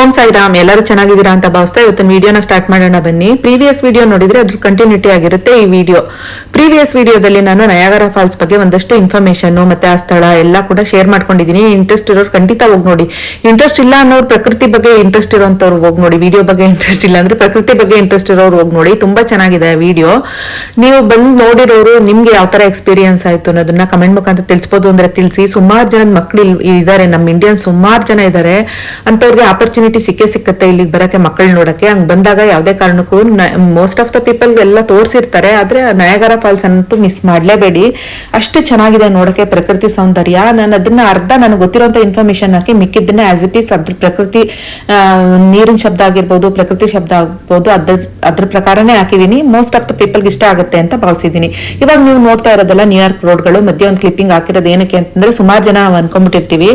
ಓಂ ಸಾಯಿರಾಮ್, ಎಲ್ಲರೂ ಚೆನ್ನಾಗಿದ್ದೀರಾ ಅಂತ ಭಾವಿಸ್ತಾ ಇವತ್ತಿನ ವಿಡಿಯೋನ ಸ್ಟಾರ್ಟ್ ಮಾಡೋಣ ಬನ್ನಿ. ಪ್ರೀವಿಯಸ್ ವಿಡಿಯೋ ನೋಡಿದ್ರೆ ಅದ್ರ ಕಂಟಿನ್ಯೂಟಿ ಆಗಿರುತ್ತೆ ಈ ವಿಡಿಯೋ. ಪ್ರೀವಿಯಸ್ ವಿಡಿಯೋದಲ್ಲಿ ನಾನು ನಯಾಗರ ಫಾಲ್ಸ್ ಬಗ್ಗೆ ಒಂದಷ್ಟು ಇನ್ಫಾರ್ಮೇಶನ್ ಮತ್ತೆ ಆ ಸ್ಥಳ ಎಲ್ಲ ಕೂಡ ಶೇರ್ ಮಾಡ್ಕೊಂಡಿದ್ದೀನಿ. ಇಂಟ್ರೆಸ್ಟ್ ಇರೋರು ಖಂಡಿತ ಹೋಗಿ ನೋಡಿ. ಇಂಟ್ರೆಸ್ಟ್ ಇಲ್ಲ ಅನ್ನೋರು ಪ್ರಕೃತಿ ಬಗ್ಗೆ ಇಂಟ್ರೆಸ್ಟ್ ಇರೋಂಥವ್ರು ಹೋಗಿ ನೋಡಿ. ವಿಡಿಯೋ ಬಗ್ಗೆ ಇಂಟ್ರೆಸ್ಟ್ ಇಲ್ಲ ಅಂದ್ರೆ ಪ್ರಕೃತಿ ಬಗ್ಗೆ ಇಂಟ್ರೆಸ್ಟ್ ಇರೋರು ಹೋಗಿ ನೋಡಿ. ತುಂಬಾ ಚೆನ್ನಾಗಿದೆ ವಿಡಿಯೋ ನೀವು ಬಂದು ನೋಡಿರೋರು ನಿಮ್ಗೆ ಯಾವ ತರ ಎಕ್ಸ್ಪೀರಿಯನ್ಸ್ ಆಯ್ತು ಅನ್ನೋದನ್ನ ಕಮೆಂಟ್ ಮುಖಾಂತರ ತಿಳಿಸ್ಬೋದು ಅಂದ್ರೆ ತಿಳಿಸಿ. ಸುಮಾರು ಜನ ಮಕ್ಕಳು ಇದ್ದಾರೆ. ನಮ್ಮ ಇಂಡಿಯನ್ ಸುಮಾರು ಜನ ಇದ್ದಾರೆ. ಅಂತವ್ರಿಗೆ ಆಪರ್ಚುನಿಟಿ ಸಿಕ್ಕೇ ಸಿಕ್ಕತ್ತೆ ಇಲ್ಲಿಗೆ ಬರಕ್ಕೆ ಮಕ್ಕಳು ನೋಡಕ್ಕೆ. ಹಂಗ್ ಬಂದಾಗ ಯಾವುದೇ ಕಾರಣಕ್ಕೂ ಮೋಸ್ಟ್ ಆಫ್ ದ ಪೀಪಲ್ ಎಲ್ಲ ತೋರಿಸಿರ್ತಾರೆ, ಆದ್ರೆ ನಯಾಗರ ಫಾಲ್ಸ್ ಅಂತೂ ಮಿಸ್ ಮಾಡಲೇಬೇಡಿ. ಅಷ್ಟು ಚೆನ್ನಾಗಿದೆ ನೋಡಕ್ಕೆ ಪ್ರಕೃತಿ ಸೌಂದರ್ಯ. ನಾನು ಅದನ್ನ ಅರ್ಧ ನನಗೆ ಗೊತ್ತಿರೋಂಥ ಇನ್ಫಾರ್ಮೇಶನ್ ಹಾಕಿ ಮಿಕ್ಕಿದ್ದನ್ನ ಆಸ್ ಇಟ್ ಈಸ್ ಅದ್ರ ಪ್ರಕೃತಿ ನೀರಿನ ಶಬ್ದ ಆಗಿರ್ಬೋದು, ಪ್ರಕೃತಿ ಶಬ್ದ ಆಗ್ಬೋದು, ಅದ್ರ ಅದ್ರ ಪ್ರಕಾರನೇ ಹಾಕಿದ್ದೀನಿ ಮೋಸ್ಟ್ ಆಫ್ ದ ಪೀಪಲ್ಗೆ ಇಷ್ಟ ಆಗುತ್ತೆ ಅಂತ ಭಾವಿಸಿದ್ದೀನಿ ಇವಾಗ ನೀವು ನೋಡ್ತಾ ಇರೋದೆಲ್ಲ ನ್ಯೂಯಾರ್ಕ್ ರೋಡ್ಗಳು ಮಧ್ಯ ಒಂದು ಕ್ಲಿಪ್ಪಿಂಗ್ ಹಾಕಿರೋದು ಏನಕ್ಕೆ ಅಂತಂದ್ರೆ ಸುಮಾರು ಜನ ಅನ್ಕೊಂಡ್ಬಿಟ್ಟಿರ್ತೀವಿ.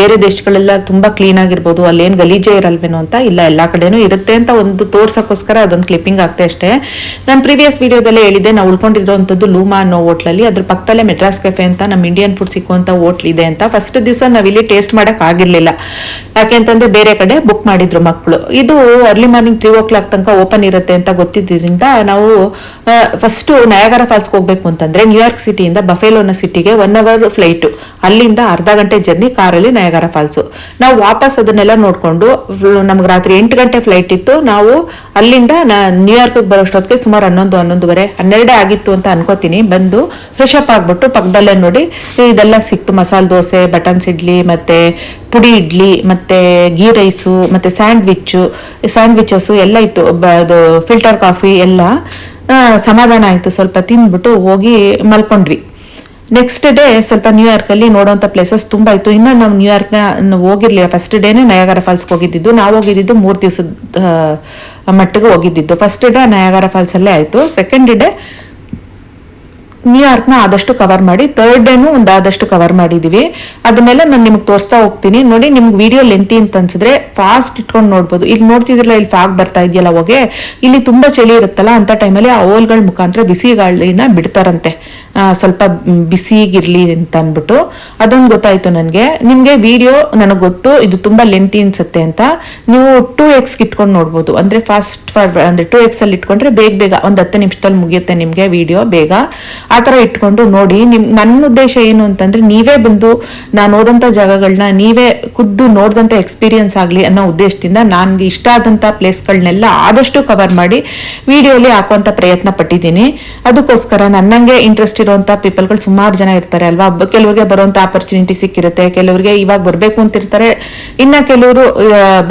ಬೇರೆ ದೇಶಗಳೆಲ್ಲ ತುಂಬಾ ಕ್ಲೀನ್ ಆಗಿರ್ಬೋದು ಅಲ್ಲೇನ್ ಗಲೀಜೆ ಇರಲ್ವೇನೋ ಅಂತ ಇಲ್ಲ, ಎಲ್ಲ ಕಡೆನೂ ಇರುತ್ತೆ ಅಂತ ಒಂದು ತೋರ್ಸಕ್ಕೋಸ್ಕರ ಅದೊಂದು ಕ್ಲಿಪ್ಪಿಂಗ್ ಆಗ್ತಾ ಅಷ್ಟೇ ನಾನು ಪ್ರೀವಿಯಸ್ ವಿಡಿಯೋದಲ್ಲಿ ಹೇಳಿದ್ದೆ, ನಾವು ಉಳ್ಕೊಂಡಿರೋಂಥದ್ದು ಲೂಮಾ ಅನ್ನೋ ಹೋಟ್ಲಲ್ಲಿ, ಅದ್ರ ಪಕ್ಕದಲ್ಲೇ ಮೆಡ್ರಾಸ್ ಕೆಫೆ ಅಂತ ನಮ್ಮ ಇಂಡಿಯನ್ ಫುಡ್ ಸಿಕ್ಕುವಂಥ ಹೋಟ್ಲ್ ಇದೆ ಅಂತ. ಫಸ್ಟ್ ದಿವಸ ನಾವಿಲ್ಲಿ ಟೇಸ್ಟ್ ಮಾಡಕ್ ಆಗಿರ್ಲಿಲ್ಲ. ಯಾಕೆ ಅಂತಂದ್ರೆ ಬೇರೆ ಕಡೆ ಬುಕ್ ಮಾಡಿದ್ರು ಮಕ್ಕಳು ಇದು early morning three o'clock ತನಕ ಓಪನ್ ಇರುತ್ತೆ ಅಂತ ಗೊತ್ತಿದ್ದರಿಂದ ನಾವು ಫಸ್ಟ್ ನಯಾಗರ ಫಾಲ್ಸ್ಗೆ ಹೋಗ್ಬೇಕು ಅಂತಂದ್ರೆ ನ್ಯೂಯಾರ್ಕ್ ಸಿಟಿಯಿಂದ ಬಫೇಲೋನ ಸಿಟಿಗೆ ಒನ್ ಅವರ್ ಫ್ಲೈಟ್ ಅಲ್ಲಿಂದ ಅರ್ಧ ಗಂಟೆ ಜರ್ನಿ ಕಾರಲ್ಲಿ ನಯಾಗರ ಫಾಲ್ಸು ನಾವು ವಾಪಸ್ ಅದನ್ನೆಲ್ಲ ನೋಡ್ಕೊಂಡು ನಮ್ಗೆ ರಾತ್ರಿ ಎಂಟು ಗಂಟೆ ಫ್ಲೈಟ್ ಇತ್ತು. ನಾವು ಅಲ್ಲಿಂದ ನ್ಯೂಯಾರ್ಕ್ ಬರೋಷ್ಟೊತ್ತಿಗೆ ಸುಮಾರು ಹನ್ನೊಂದು, ಹನ್ನೊಂದುವರೆ, ಹನ್ನೆರಡೇ ಆಗಿತ್ತು ಅಂತ ಅನ್ಕೋತೀನಿ. ಬಂದು ಫ್ರೆಶ್ ಅಪ್ ಆಗಿಬಿಟ್ಟು ಪಕ್ಕದಲ್ಲೇ ನೋಡಿ ಇದೆಲ್ಲ ಸಿಕ್ತು. ಮಸಾಲೆ ದೋಸೆ ಬಟನ್ಸ್ ಇಡ್ಲಿ ಮತ್ತೆ ಪುಡಿ ಇಡ್ಲಿ, ಮತ್ತೆ ಗೀ ರೈಸು, ಮತ್ತೆ ಸ್ಯಾಂಡ್ವಿಚ್ ಸ್ಯಾಂಡ್ವಿಚಸ್ ಎಲ್ಲ ಇತ್ತು. ಅದು ಫಿಲ್ಟರ್ ಕಾಫಿ ಎಲ್ಲ ಸಮಾಧಾನ ಆಯ್ತು. ಸ್ವಲ್ಪ ತಿಂದ್ಬಿಟ್ಟು ಹೋಗಿ ಮಲ್ಕೊಂಡ್ವಿ. ನೆಕ್ಸ್ಟ್ ಡೇ ಸ್ವಲ್ಪ ನ್ಯೂಯಾರ್ಕ್ ಅಲ್ಲಿ ನೋಡೋಂಥ ಪ್ಲೇಸಸ್ ತುಂಬಾ ಇತ್ತು. ಇನ್ನು ನಾವು ನ್ಯೂಯಾರ್ಕ್ನ ಹೋಗಿರಲಿಲ್ಲ. ಫಸ್ಟ್ ಡೇನೇ ನಯಾಗರ ಫಾಲ್ಸ್ಗೆ ಹೋಗಿದ್ದಿದ್ದು. ನಾವು ಹೋಗಿದ್ದಿದ್ದು ಮೂರು ದಿವಸದ ಮಟ್ಟಿಗೆ ಹೋಗಿದ್ದಿದ್ದು. ಫಸ್ಟ್ ಡೇ ನಯಾಗರ ಫಾಲ್ಸ್ ಅಲ್ಲೇ ಆಯ್ತು. ಸೆಕೆಂಡ್ ಡೇ ನ್ಯೂಯಾರ್ಕ್ನ ಆದಷ್ಟು ಕವರ್ ಮಾಡಿ. ಥರ್ಡ್ ಡೇನು ಒಂದು ಆದಷ್ಟು ಕವರ್ ಮಾಡಿದ್ದೀವಿ ಅದನ್ನೆಲ್ಲ ನಾನು ನಿಮ್ಗೆ ತೋರಿಸ್ತಾ ಹೋಗ್ತೀನಿ. ನೋಡಿ, ನಿಮ್ಗೆ ವಿಡಿಯೋ ಲೆಂತಿ ಅಂತ ಅನ್ಸಿದ್ರೆ ಫಾಸ್ಟ್ ಇಟ್ಕೊಂಡು ನೋಡ್ಬೋದು. ಇಲ್ಲಿ ನೋಡ್ತಿದ್ರಲ್ಲ ಇಲ್ಲಿ ಫಾಗ್ ಬರ್ತಾ ಇದೆಯಲ್ಲ ಹೋಗಿ. ಇಲ್ಲಿ ತುಂಬಾ ಚಳಿ ಇರುತ್ತಲ್ಲ, ಅಂತ ಟೈಮಲ್ಲಿ ಆ ಓಲ್ಗಳ ಮುಖಾಂತರ ಬಿಸಿ ಗಾಳಿನ ಬಿಡ್ತಾರಂತೆ. ಸ್ವಲ್ಪ ಬಿಸಿಗಿರ್ಲಿ ಅಂತ ಅಂದ್ಬಿಟ್ಟು ಅದೊಂದು ಗೊತ್ತಾಯ್ತು ನನಗೆ. ನಿಮ್ಗೆ ವಿಡಿಯೋ ನನಗೆ ಗೊತ್ತು, ಇದು ತುಂಬಾ ಲೆಂತಿ ಅನ್ಸುತ್ತೆ ಅಂತ. ನೀವು ಟೂ ಎಕ್ಸ್ ಇಟ್ಕೊಂಡು ನೋಡ್ಬೋದು. ಅಂದ್ರೆ ಫಾಸ್ಟ್ ಫಾರ್ವರ್ಡ್ ಅಂದ್ರೆ ಟೂ ಎಕ್ಸಲ್ಲಿ ಇಟ್ಕೊಂಡ್ರೆ ಬೇಗ ಬೇಗ ಒಂದ್ ಹತ್ತು ನಿಮಿಷದಲ್ಲಿ ಮುಗಿಯುತ್ತೆ ನಿಮ್ಗೆ ವಿಡಿಯೋ ಬೇಗ. ಆ ಥರ ಇಟ್ಕೊಂಡು ನೋಡಿ, ನಿಮ್ ನನ್ನ ಉದ್ದೇಶ ಏನು ಅಂತಂದ್ರೆ ನೀವೇ ಬಂದು ನಾನು ಓದಂತ ಜಾಗಗಳನ್ನ ನೀವೇ ಖುದ್ದು ನೋಡ್ದಂತ ಎಕ್ಸ್ಪೀರಿಯನ್ಸ್ ಆಗಲಿ ಅನ್ನೋ ಉದ್ದೇಶದಿಂದ ನನ್ಗೆ ಇಷ್ಟ ಆದಂತ ಪ್ಲೇಸ್ಗಳನ್ನೆಲ್ಲ ಆದಷ್ಟು ಕವರ್ ಮಾಡಿ ವಿಡಿಯೋಲಿ ಹಾಕುವಂತ ಪ್ರಯತ್ನ ಪಟ್ಟಿದ್ದೀನಿ. ಅದಕ್ಕೋಸ್ಕರ ನನ್ನಂಗೆ ಇಂಟ್ರೆಸ್ಟ್ ಇರುವಂತ ಪೀಪಲ್ಗಳು ಸುಮಾರು ಜನ ಇರ್ತಾರೆ ಅಲ್ವಾ? ಕೆಲವರಿಗೆ ಬರುವಂತ ಆಪರ್ಚುನಿಟಿ ಸಿಕ್ಕಿರುತ್ತೆ, ಕೆಲವರಿಗೆ ಇವಾಗ ಬರ್ಬೇಕು ಅಂತಿರ್ತಾರೆ. ಇನ್ನ ಕೆಲವರು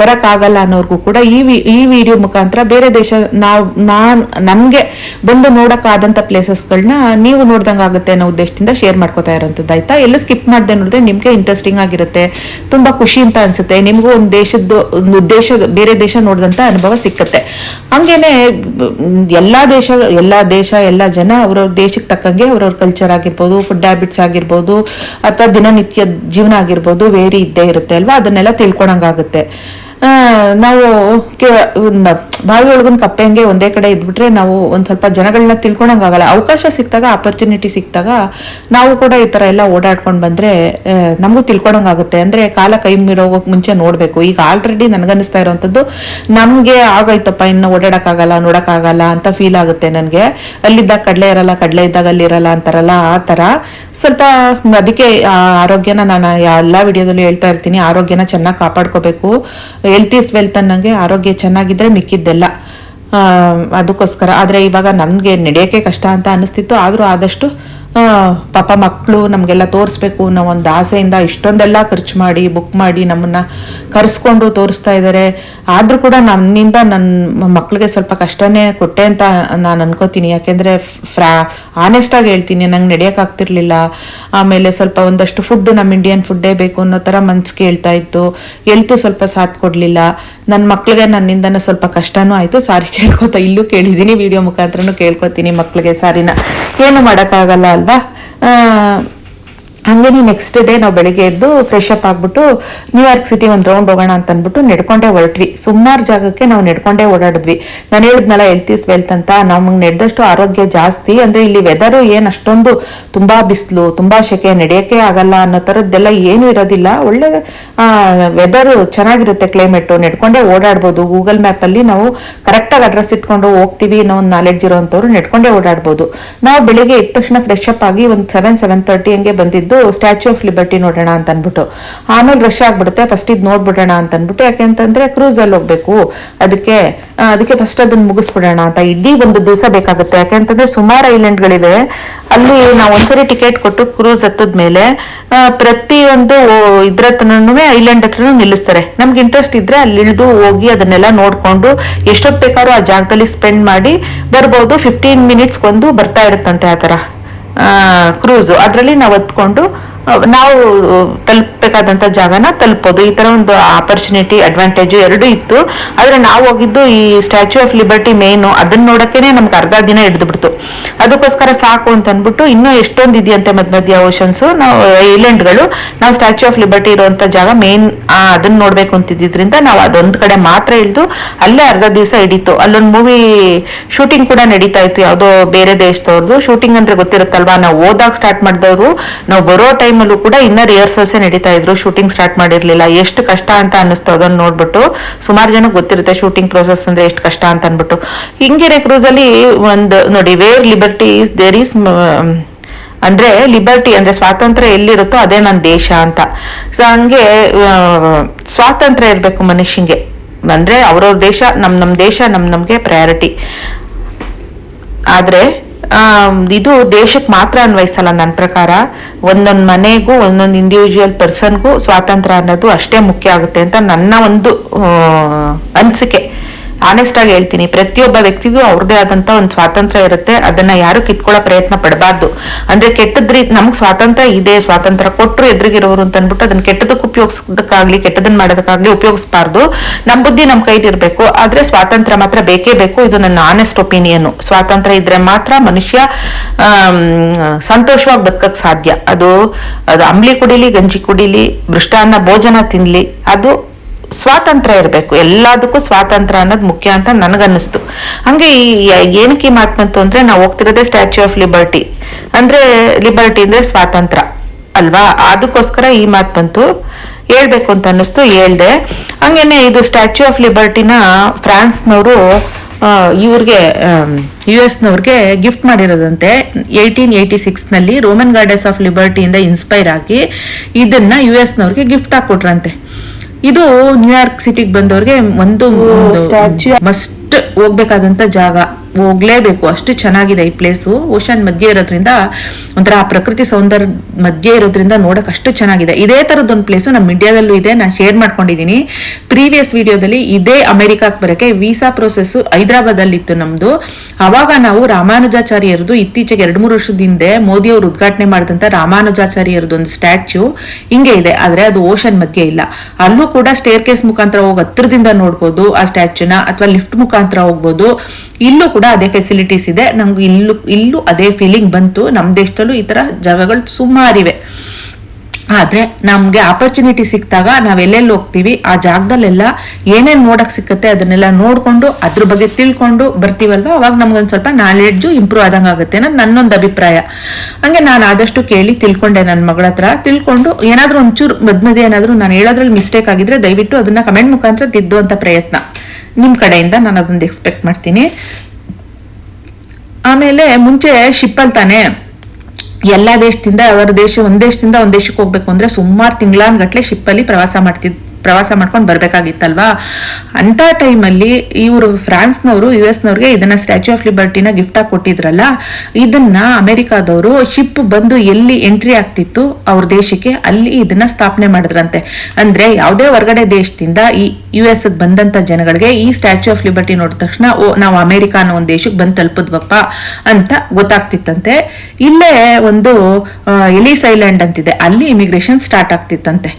ಬರಕ್ ಆಗಲ್ಲ ಅನ್ನೋರ್ಗೂ ಕೂಡ ಈ ಈ ವಿಡಿಯೋ ಮುಖಾಂತರ ಬೇರೆ ದೇಶ ನಾವು, ನಾನ್, ನಮ್ಗೆ ಬಂದು ನೋಡಕ್ ಆದಂತ ಪ್ಲೇಸಸ್ಗಳನ್ನ ನೀವು ನೋಡ್ದಂಗೆ ಆಗುತ್ತೆ ಅನ್ನೋ ಉದ್ದೇಶದಿಂದ ಶೇರ್ ಮಾಡ್ಕೋತಾ ಇರೋಂಥದ್ದು ಆಯ್ತಾ? ಎಲ್ಲೂ ಸ್ಕಿಪ್ ಮಾಡದೆ ನೋಡಿದ್ರೆ ನಿಮ್ಗೆ ಇಂಟ್ರೆಸ್ಟಿಂಗ್ ಆಗಿರುತ್ತೆ. ತುಂಬಾ ಖುಷಿ ಅಂತ ಅನ್ಸುತ್ತೆ. ನಿಮ್ಗೂ ಒಂದು ದೇಶದ್ದು, ಒಂದು ದೇಶ ಬೇರೆ ದೇಶ ನೋಡಿದಂತ ಅನುಭವ ಸಿಕ್ಕತ್ತೆ. ಹಂಗೇನೆ ಎಲ್ಲಾ ದೇಶ ಎಲ್ಲಾ ದೇಶ, ಎಲ್ಲಾ ಜನ ಅವ್ರವ್ರ ದೇಶಕ್ಕೆ ತಕ್ಕಂಗೆ ಅವ್ರವ್ರ ಕಲ್ಚರ್ ಆಗಿರ್ಬೋದು ಫುಡ್ ಹ್ಯಾಬಿಟ್ಸ್ ಆಗಿರ್ಬೋದು, ಅಥವಾ ದಿನನಿತ್ಯ ಜೀವನ ಆಗಿರ್ಬೋದು ವೇರಿ ಇದ್ದೇ ಇರುತ್ತೆ ಅಲ್ವಾ? ಅದನ್ನೆಲ್ಲ ತಿಳ್ಕೊಳಂಗಾಗುತ್ತೆ. ನಾವು ಬಾವಿ ಒಳಗೊಂದು ಕಪ್ಪೆ ಹಂಗೆ ಒಂದೇ ಕಡೆ ಇದ್ಬಿಟ್ರೆ ನಾವು ಒಂದು ಸ್ವಲ್ಪ ಜನಗಳನ್ನ ತಿಳ್ಕೊಳಂಗಾಗಲ್ಲ ಅವಕಾಶ ಸಿಕ್ತಾಗ ಆಪರ್ಚುನಿಟಿ ಸಿಕ್ತಾಗ ನಾವು ಕೂಡ ಈ ತರ ಎಲ್ಲ ಓಡಾಡ್ಕೊಂಡು ಬಂದರೆ ನಮಗೂ ತಿಳ್ಕೊಳಂಗಾಗುತ್ತೆ ಅಂದ್ರೆ ಕಾಲ ಕೈ ಮೀರೋಗ ಮುಂಚೆ ನೋಡಬೇಕು. ಈಗ ಆಲ್ರೆಡಿ ನನಗನ್ನಿಸ್ತಾ ಇರೋವಂಥದ್ದು ನಮಗೆ ಆಗೋಯ್ತಪ್ಪ, ಇನ್ನು ಓಡಾಡೋಕ್ಕಾಗಲ್ಲ, ನೋಡೋಕ್ಕಾಗಲ್ಲ ಅಂತ ಫೀಲ್ ಆಗುತ್ತೆ ನನಗೆ. ಅಲ್ಲಿದ್ದಾಗ ಕಡಲೆ ಇರಲ್ಲ, ಕಡಲೆ ಇದ್ದಾಗ ಅಲ್ಲಿ ಇರಲ್ಲ ಅಂತಾರಲ್ಲ, ಆ ತರ ಸ್ವಲ್ಪ ಅದಕ್ಕೆ ಆರೋಗ್ಯನ ನಾನು ಎಲ್ಲ ವಿಡಿಯೋದಲ್ಲೂ ಹೇಳ್ತಾ ಇರ್ತೀನಿ. ಆರೋಗ್ಯನ ಚೆನ್ನಾಗಿ ಕಾಪಾಡ್ಕೋಬೇಕು. ಹೆಲ್ತ್ ಇಸ್ ವೆಲ್ತ್ ಅನ್ನಂಗೆ ಆರೋಗ್ಯ ಚೆನ್ನಾಗಿದ್ರೆ ಮಿಕ್ಕಿದ್ದೆಲ್ಲ. ಅದಕ್ಕೋಸ್ಕರ. ಆದ್ರೆ ಇವಾಗ ನಮಗೆ ನಡೆಯೋಕೆ ಕಷ್ಟ ಅಂತ ಅನ್ನಿಸ್ತಿತ್ತು ಆದರೂ ಆದಷ್ಟು ಪಾಪ ಮಕ್ಕಳು ನಮಗೆಲ್ಲ ತೋರಿಸ್ಬೇಕು ಅನ್ನೋ ಒಂದು ಆಸೆಯಿಂದ ಇಷ್ಟೊಂದೆಲ್ಲ ಖರ್ಚು ಮಾಡಿ ಬುಕ್ ಮಾಡಿ ನಮ್ಮನ್ನ ಕರೆಸ್ಕೊಂಡು ತೋರಿಸ್ತಾ ಇದ್ದಾರೆ ಆದ್ರೂ ಕೂಡ ನನ್ನಿಂದ ನನ್ನ ಮಕ್ಕಳಿಗೆ ಸ್ವಲ್ಪ ಕಷ್ಟನೇ ಕೊಟ್ಟೆ ಅಂತ ನಾನು ಅನ್ಕೋತೀನಿ. ಯಾಕೆಂದ್ರೆ ಫ್ರಾ ಆನೆಸ್ಟ್ ಆಗಿ ಹೇಳ್ತೀನಿ, ನಂಗೆ ನಡೆಯಕ್ ಆಗ್ತಿರ್ಲಿಲ್ಲ. ಆಮೇಲೆ ಸ್ವಲ್ಪ ಒಂದಷ್ಟು ಫುಡ್ ನಮ್ಮ ಇಂಡಿಯನ್ ಫುಡ್ಡೇ ಬೇಕು ಅನ್ನೋ ಥರ ಮನ್ಸು ಕೇಳ್ತಾ ಇತ್ತು. ಎಲ್ತು ಸ್ವಲ್ಪ ಸಾಥ್ ಕೊಡಲಿಲ್ಲ. ನನ್ನ ಮಕ್ಕಳಿಗೆ ನನ್ನಿಂದನೂ ಸ್ವಲ್ಪ ಕಷ್ಟನೂ ಆಯ್ತು. ಸಾರಿ ಕೇಳ್ಕೊತಾ, ಇಲ್ಲೂ ಕೇಳಿದೀನಿ ವಿಡಿಯೋ ಮುಖಾಂತರನೂ ಕೇಳ್ಕೊತೀನಿ ಮಕ್ಕಳಿಗೆ ಸಾರಿನ. ಏನು ಮಾಡೋಕ್ಕಾಗಲ್ಲ ಅಲ್ವಾ? ಹಂಗೇನೆ ನೆಕ್ಸ್ಟ್ ಡೇ ನಾವು ಬೆಳಿಗ್ಗೆ ಎದ್ದು ಫ್ರೆಶ್ ಅಪ್ ಆಗ್ಬಿಟ್ಟು ನ್ಯೂಯಾರ್ಕ್ ಸಿಟಿ ಒಂದು ರೌಂಡ್ ಹೋಗೋಣ ಅಂತ ಅಂದ್ಬಿಟ್ಟು ನಡ್ಕೊಂಡೇ ಹೊರಟ್ವಿ. ಸುಮಾರು ಜಾಗಕ್ಕೆ ನಾವು ನಡ್ಕೊಂಡೇ ಓಡಾಡಿದ್ವಿ. ನಾನು ಹೇಳಿದ್ನಲ್ಲ ಹೆಲ್ತ್ ಇಸ್ ವೆಲ್ತ್ ಅಂತ, ನಮ್ಗೆ ನೆಡ್ದಷ್ಟು ಆರೋಗ್ಯ ಜಾಸ್ತಿ, ಅಂದ್ರೆ ಇಲ್ಲಿ ವೆದರು ಏನು ಅಷ್ಟೊಂದು ತುಂಬಾ ಬಿಸಿಲು, ತುಂಬಾ ಶೆಕೆ, ನಡೆಯಕ್ಕೆ ಆಗಲ್ಲ ಅನ್ನೋ ಥರದ್ದೆಲ್ಲ ಏನು ಇರೋದಿಲ್ಲ. ಒಳ್ಳೆ ವೆದರ್ ಚೆನ್ನಾಗಿರುತ್ತೆ ಕ್ಲೈಮೇಟ್ ನಡ್ಕೊಂಡೇ ಓಡಾಡ್ಬೋದು. ಗೂಗಲ್ ಮ್ಯಾಪ್ ಅಲ್ಲಿ ನಾವು ಕರೆಕ್ಟಾಗಿ ಅಡ್ರೆಸ್ ಇಟ್ಕೊಂಡು ಹೋಗ್ತೀವಿ ಅನ್ನೋ ಒಂದು ನಾಲೆಡ್ಜ್ ಇರೋವಂಥವ್ರು ನಡ್ಕೊಂಡೇ ಓಡಾಡ್ಬೋದು. ನಾವು ಬೆಳಿಗ್ಗೆ ಎದ್ದ ತಕ್ಷಣ ಫ್ರೆಶ್ ಅಪ್ ಆಗಿ ಒಂದು ಸೆವೆನ್ ಸೆವೆನ್ ತರ್ಟಿ ಹಂಗೆ ಬಂದಿದ್ದು. ಸ್ಟ್ಯಾಚ್ಯೂ ಆಫ್ ಲಿಬರ್ಟಿ ನೋಡೋಣ ಅಂತ ಅಂದ್ಬಿಟ್ಟು ಆಮೇಲೆ ರಶ್ ಆಗ್ಬಿಡುತ್ತೆ. ಫಸ್ಟ್ ಇದು ನೋಡ್ಬಿಡೋಣ ಅಂತ ಅಂದ್ಬಿಟ್ಟು ಯಾಕೆಂತಂದ್ರೆ ಕ್ರೂಸ್ ಅಲ್ಲಿ ಹೋಗ್ಬೇಕು. ಅದಕ್ಕೆ ಅದಕ್ಕೆ ಫಸ್ಟ್ ಅದನ್ನ ಮುಗಿಸ್ಬಿಡೋಣ ಅಂತ. ಇಡೀ ಒಂದು ದಿವಸ ಬೇಕಾಗುತ್ತೆ. ಯಾಕೆಂತಂದ್ರೆ ಸುಮಾರು ಐಲ್ಯಾಂಡ್ಗಳಿವೆ ಅಲ್ಲಿ ನಾವು ಒಂದ್ಸರಿ ಟಿಕೆಟ್ ಕೊಟ್ಟು ಕ್ರೂಸ್ ಹತ್ತದ ಮೇಲೆ ಪ್ರತಿಯೊಂದು ಇದ್ರ ಹತ್ರನೂ ಐಲ್ಯಾಂಡ್ ಹತ್ರನೂ ನಿಲ್ಲಿಸ್ತಾರೆ. ನಮ್ಗೆ ಇಂಟ್ರೆಸ್ಟ್ ಇದ್ರೆ ಅಲ್ಲಿ ಇಳಿದು ಹೋಗಿ ಅದನ್ನೆಲ್ಲ ನೋಡ್ಕೊಂಡು ಎಷ್ಟೊತ್ತು ಬೇಕಾದ್ರೂ ಆ ಜಾಗದಲ್ಲಿ ಸ್ಪೆಂಡ್ ಮಾಡಿ ಬರ್ಬೋದು. ಫಿಫ್ಟೀನ್ ಮಿನಿಟ್ಸ್ಗೊಂದು ಬರ್ತಾ ಇರುತ್ತಂತೆ ಆ ಥರ. ಕ್ರೂಸು. ಅದರಲ್ಲಿ ನಾವು ಹತ್ಕೊಂಡು ನಾವು ನಾವು ತಲುಪಬೇಕಾದಂತ ಜಾಗನ ತಲುಪೋದು ಈ ತರ ಒಂದು ಆಪರ್ಚುನಿಟಿ ಅಡ್ವಾಂಟೇಜ್ ಎರಡು ಇತ್ತು. ಆದ್ರೆ ನಾವು ಹೋಗಿದ್ದು ಈ ಸ್ಟ್ಯಾಚ್ಯೂ ಆಫ್ ಲಿಬರ್ಟಿ ಮೇನ್ ಅದನ್ನ ನೋಡಕ್ಕೆ ನಮ್ಗೆ ಅರ್ಧ ದಿನ ಹಿಡಿದು ಬಿಡ್ತು. ಅದಕ್ಕೋಸ್ಕರ ಸಾಕು ಅಂತ ಅನ್ಬಿಟ್ಟು ಇನ್ನೂ ಎಷ್ಟೊಂದು ಇದೆಯಂತೆ ಮಧ್ಯ ಮಧ್ಯ ಓಷನ್ಸ್ ನಾವು ಐಲ್ಯಾಂಡ್ಗಳು ನಾವು ಸ್ಟ್ಯಾಚ್ಯೂ ಆಫ್ ಲಿಬರ್ಟಿ ಇರುವಂತ ಜಾಗ ಮೇನ್ ಅದನ್ನ ನೋಡ್ಬೇಕು ಅಂತಿದ್ರಿಂದ ನಾವು ಅದೊಂದ್ ಕಡೆ ಮಾತ್ರ ಇಳಿದು ಅಲ್ಲೇ ಅರ್ಧ ದಿವಸ ಹಿಡಿತು. ಅಲ್ಲೊಂದು ಮೂವಿ ಶೂಟಿಂಗ್ ಕೂಡ ನಡೀತಾ ಇತ್ತು. ಯಾವುದೋ ಬೇರೆ ದೇಶದವ್ರದ್ದು ಶೂಟಿಂಗ್ ಅಂದ್ರೆ ಗೊತ್ತಿರುತ್ತಲ್ವಾ? ನಾವು ಓದಾಗ ಸ್ಟಾರ್ಟ್ ಮಾಡಿದವರು, ನಾವು ಬರೋ ಟೈಮಲ್ಲೂ ಕೂಡ ಇನ್ನ ರಿಹರ್ಸಲ್ಸೇ ನಡೀತಾ ಇದ್ರು ಶೂಟಿಂಗ್ ಸ್ಟಾರ್ಟ್ ಮಾಡಿರ್ಲಿಲ್ಲ. ಎಷ್ಟು ಕಷ್ಟ ಅಂತ ಅನ್ನಿಸ್ತು ಅದನ್ನ ನೋಡ್ಬಿಟ್ಟು. ಸುಮಾರು ಜನಕ್ಕೆ ಗೊತ್ತಿರುತ್ತೆ ಶೂಟಿಂಗ್ ಪ್ರೋಸೆಸ್ ಅಂದ್ರೆ ಎಷ್ಟು ಕಷ್ಟ ಅಂತ ಅನ್ಬಿಟ್ಟು. ಹಿಂಗೇನೆ ಕ್ರೂಸ್ ಅಲ್ಲಿ ಒಂದು, ನೋಡಿ where liberty is there is ಅಂದ್ರೆ ಲಿಬರ್ಟಿ ಅಂದ್ರೆ ಸ್ವಾತಂತ್ರ್ಯ ಎಲ್ಲಿರುತ್ತೋ ಅದೇ ನನ್ನ ದೇಶ ಅಂತ. ಸೊ ಹಂಗೆ ಸ್ವಾತಂತ್ರ್ಯ ಇರ್ಬೇಕು ಮನುಷ್ಯಂಗೆ. ಅಂದ್ರೆ ಅವ್ರವ್ರ ದೇಶ, ನಮ್ ನಮ್ ದೇಶ, ನಮ್, ನಮ್ಗೆ ಪ್ರಯಾರಿಟಿ ಆದ್ರೆ ಇದು ದೇಶಕ್ಕೆ ಮಾತ್ರ ಅನ್ವಯಿಸಲ್ಲ ನನ್ನ ಪ್ರಕಾರ. ಒಂದೊಂದು ಮನೆಗೂ, ಒಂದೊಂದು ಇಂಡಿವಿಜುವಲ್ ಪರ್ಸನ್ಗೂ ಸ್ವಾತಂತ್ರ್ಯ ಅನ್ನೋದು ಅಷ್ಟೇ ಮುಖ್ಯ ಆಗುತ್ತೆ ಅಂತ ನನ್ನ ಒಂದು ಅನಿಸಿಕೆ. ಆನೆಸ್ಟ್ ಆಗಿ ಹೇಳ್ತೀನಿ, ಪ್ರತಿಯೊಬ್ಬ ವ್ಯಕ್ತಿಗೂ ಅವ್ರದೇ ಆದಂತ ಒಂದು ಸ್ವಾತಂತ್ರ್ಯ ಇರುತ್ತೆ, ಅದನ್ನ ಯಾರು ಕಿತ್ಕೊಳ್ಳೋ ಪ್ರಯತ್ನ ಪಡಬಾರ್ದು. ಅಂದ್ರೆ ಕೆಟ್ಟದ್ರಿ ನಮ್ಗೆ ಸ್ವಾತಂತ್ರ್ಯ ಇದೆ, ಸ್ವಾತಂತ್ರ್ಯ ಕೊಟ್ಟರು ಎದುರಿಗಿರೋರು ಅಂತ ಅಂದ್ಬಿಟ್ಟು ಅದನ್ನ ಕೆಟ್ಟದಕ್ಕೆ ಉಪಯೋಗಿಸೋದಕ್ಕಾಗ್ಲಿ ಕೆಟ್ಟದನ್ನ ಮಾಡೋದಕ್ಕಾಗ್ಲಿ ಉಪಯೋಗಿಸಬಾರ್ದು. ನಮ್ಮ ಬುದ್ಧಿ ನಮ್ಮ ಕೈಲಿ ಇರಬೇಕು, ಆದ್ರೆ ಸ್ವಾತಂತ್ರ್ಯ ಮಾತ್ರ ಬೇಕೇ ಬೇಕು, ಇದು ನನ್ನ ಆನೆಸ್ಟ್ ಒಪಿನಿಯನ್ ಸ್ವಾತಂತ್ರ್ಯ ಇದ್ರೆ ಮಾತ್ರ ಮನುಷ್ಯ ಸಂತೋಷವಾಗಿ ಬದುಕಕ್ ಸಾಧ್ಯ. ಅದು ಅದು ಅಂಬ್ಲಿ ಕುಡಿಲಿ, ಗಂಜಿ ಕುಡಿಲಿ ಭ್ರಷ್ಟಾನ್ನ ಭೋಜನ ತಿನ್ಲಿ, ಅದು ಸ್ವಾತಂತ್ರ್ಯ ಇರಬೇಕು. ಎಲ್ಲದಕ್ಕೂ ಸ್ವಾತಂತ್ರ್ಯ ಅನ್ನೋದು ಮುಖ್ಯ ಅಂತ ನನಗನ್ನಿಸ್ತು. ಹಂಗೆ ಈ ಏನಕ್ಕೆ ಈ ಮಾತು ಬಂತು ಅಂದ್ರೆ ನಾವು ಹೋಗ್ತಿರೋದೇ ಸ್ಟ್ಯಾಚ್ಯೂ ಆಫ್ ಲಿಬರ್ಟಿ ಅಂದ್ರೆ ಲಿಬರ್ಟಿ ಅಂದ್ರೆ ಸ್ವಾತಂತ್ರ್ಯ. ಅಲ್ವಾ? ಅದಕ್ಕೋಸ್ಕರ ಈ ಮಾತು ಬಂತು. ಹೇಳ್ಬೇಕು ಅಂತ ಅನ್ನಿಸ್ತು, ಹೇಳ್ದೆ. ಹಂಗೇನೆ ಇದು ಸ್ಟ್ಯಾಚ್ಯೂ ಆಫ್ ಲಿಬರ್ಟಿನ ಫ್ರಾನ್ಸ್ನವರು ಇವ್ರಿಗೆ ಯು ಎಸ್ನವ್ರಿಗೆ ಗಿಫ್ಟ್ ಮಾಡಿರೋದಂತೆ. ಏಯ್ಟೀನ್ ಏಯ್ಟಿ ಸಿಕ್ಸ್ನಲ್ಲಿ ರೋಮನ್ ಗಾರ್ಡನ್ಸ್ ಆಫ್ ಲಿಬರ್ಟಿಯಿಂದ ಇನ್ಸ್ಪೈರ್ ಆಗಿ ಇದನ್ನ ಯು ಎಸ್ನವ್ರಿಗೆ ಗಿಫ್ಟ್ ಹಾಕೊಟ್ರಂತೆ ಇದು ನ್ಯೂಯಾರ್ಕ್ ಸಿಟಿಗೆ ಬಂದವ್ರಿಗೆ ಒಂದು ಮಸ್ಟ್ ಹೋಗ್ಬೇಕಾದಂತ ಜಾಗ. ಹೋಗ್ಲೇಬೇಕು. ಅಷ್ಟು ಚೆನ್ನಾಗಿದೆ ಈ ಪ್ಲೇಸು ಓಷನ್ ಮಧ್ಯೆ ಇರೋದ್ರಿಂದ, ಒಂಥರ ಆ ಪ್ರಕೃತಿ ಸೌಂದರ್ಯ ಮಧ್ಯೆ ಇರೋದ್ರಿಂದ ನೋಡಕ್ ಅಷ್ಟು ಚೆನ್ನಾಗಿದೆ. ಇದೇ ತರದೊಂದು ಪ್ಲೇಸು ನಮ್ಮ ಇಂಡಿಯಾದಲ್ಲೂ ಇದೆ. ನಾನು ಶೇರ್ ಮಾಡ್ಕೊಂಡಿದ್ದೀನಿ ಪ್ರೀವಿಯಸ್ ವಿಡಿಯೋದಲ್ಲಿ ಇದೇ ಅಮೆರಿಕಕ್ಕೆ ಬರೋಕ್ಕೆ ವೀಸಾ ಪ್ರೋಸೆಸ್ ಹೈದರಾಬಾದ್ ಅಲ್ಲಿ ಇತ್ತು ನಮ್ದು. ಅವಾಗ ನಾವು ರಾಮಾನುಜಾಚಾರ್ಯರದು ಇತ್ತೀಚೆಗೆ ಎರಡು ಮೂರು ವರ್ಷದ ಹಿಂದೆ ಮೋದಿ ಅವರು ಉದ್ಘಾಟನೆ ಮಾಡಿದಂತ ರಾಮಾನುಜಾಚಾರ್ಯರದು ಒಂದು ಸ್ಟ್ಯಾಚ್ಯೂ ಹಿಂಗೆ ಇದೆ. ಆದ್ರೆ ಅದು ಓಷನ್ ಮಧ್ಯೆ ಇಲ್ಲ. ಅಲ್ಲೂ ಕೂಡ ಸ್ಟೇರ್ ಕೇಸ್ ಮುಖಾಂತರ ಹೋಗಿ ಹತ್ತಿರದಿಂದ ನೋಡ್ಬೋದು ಆ ಸ್ಟ್ಯಾಚ್ಯೂನ ಅಥವಾ ಲಿಫ್ಟ್ ಮುಖಾಂತರ ಹೋಗ್ಬೋದು. ಇಲ್ಲೂ ಕೂಡ ಅದೇ ಫೆಸಿಲಿಟೀಸ್ ಇದೆ. ನಮ್ಗೆ ಇಲ್ಲೂ ಇಲ್ಲೂ ಅದೇ ಫೀಲಿಂಗ್ ಬಂತು. ನಮ್ಮ ದೇಶದಲ್ಲೂ ಈ ತರ ಜಾಗಗಳು ಸುಮಾರಿವೆ. ಆದ್ರೆ ನಮಗೆ ಆಪರ್ಚುನಿಟಿ ಸಿಕ್ಕಿದಾಗ ನಾವೆಲ್ಲೆಲ್ಲಿ ಹೋಗ್ತೀವಿ, ಆ ಜಾಗದಲ್ಲೆಲ್ಲ ಏನೇನು ನೋಡಕ್ ಸಿಕ್ಕತ್ತೆ ಅದನ್ನೆಲ್ಲ ನೋಡ್ಕೊಂಡು, ಅದ್ರ ಬಗ್ಗೆ ತಿಳ್ಕೊಂಡು ಬರ್ತೀವಲ್ವ? ಅವಾಗ ನಮ್ಗೊಂದು ಸ್ವಲ್ಪ ನಾಲೆಡ್ಜು ಇಂಪ್ರೂವ್ ಆದಂಗ ಆಗುತ್ತೆ ಅನ್ನೋದು ನನ್ನೊಂದು ಅಭಿಪ್ರಾಯ. ಹಂಗೆ ನಾನು ಆದಷ್ಟು ಕೇಳಿ ತಿಳ್ಕೊಂಡೆ ನನ್ನ ಮಗಳ ಹತ್ರ. ತಿಳ್ಕೊಂಡು ಏನಾದರೂ ಒಂಚೂರು ಮಧ್ಯ ಏನಾದರೂ ನಾನು ಹೇಳೋದ್ರಲ್ಲಿ ಮಿಸ್ಟೇಕ್ ಆಗಿದ್ರೆ ದಯವಿಟ್ಟು ಅದನ್ನ ಕಮೆಂಟ್ ಮುಖಾಂತರ ತಿದ್ದುವಂತ ಪ್ರಯತ್ನ. ನಿಮ್ ಕಡೆಯಿಂದ ನಾನು ಅದೊಂದು ಎಕ್ಸ್ಪೆಕ್ಟ್ ಮಾಡ್ತೀನಿ. ಆಮೇಲೆ ಮುಂಚೆ ಶಿಪ್ಪಲ್ಲಿ ತಾನೆ ಎಲ್ಲ ದೇಶದಿಂದ ಅವರ ದೇಶ ಒಂದ್ ದೇಶದಿಂದ ಒಂದ್ ದೇಶಕ್ಕೆ ಹೋಗ್ಬೇಕು ಅಂದ್ರೆ ಸುಮಾರು ಶಿಪ್ ಶಿಪ್ಪಲ್ಲಿ ಪ್ರವಾಸ ಮಾಡ್ತಿದ್ ಪ್ರವಾಸ ಮಾಡ್ಕೊಂಡು ಬರಬೇಕಾಗಿತ್ತಲ್ವಾ? ಅಂತ ಟೈಮಲ್ಲಿ ಇವರು ಫ್ರಾನ್ಸ್ನವರು ಯು ಎಸ್ನವ್ರಿಗೆ ಇದನ್ನ ಸ್ಟ್ಯಾಚ್ಯೂ ಆಫ್ ಲಿಬರ್ಟಿನ ಗಿಫ್ಟ್ ಆಗಿ ಕೊಟ್ಟಿದ್ರಲ್ಲ, ಇದನ್ನ ಅಮೆರಿಕಾದವರು ಶಿಪ್ ಬಂದು ಎಲ್ಲಿ ಎಂಟ್ರಿ ಆಗ್ತಿತ್ತು ಅವ್ರ ದೇಶಕ್ಕೆ ಅಲ್ಲಿ ಇದನ್ನ ಸ್ಥಾಪನೆ ಮಾಡಿದ್ರಂತೆ. ಅಂದ್ರೆ ಯಾವುದೇ ಹೊರಗಡೆ ದೇಶದಿಂದ ಈ ಯು ಎಸ್ ಬಂದಂತ ಜನಗಳಿಗೆ ಈ ಸ್ಟ್ಯಾಚ್ಯೂ ಆಫ್ ಲಿಬರ್ಟಿ ನೋಡಿದ ತಕ್ಷಣ, ಓ, ನಾವು ಅಮೆರಿಕ ಅನ್ನೋ ಒಂದು ದೇಶಕ್ಕೆ ಬಂದು ತಲುಪಿದ್ವಪ್ಪ ಅಂತ ಗೊತ್ತಾಗ್ತಿತ್ತಂತೆ. ಇಲ್ಲೇ ಒಂದು ಎಲಿಸ್ ಐಲ್ಯಾಂಡ್ ಅಂತಿದೆ. ಅಲ್ಲಿ ಇಮಿಗ್ರೇಷನ್ ಸ್ಟಾರ್ಟ್ ಆಗ್ತಿತ್ತಂತೆ.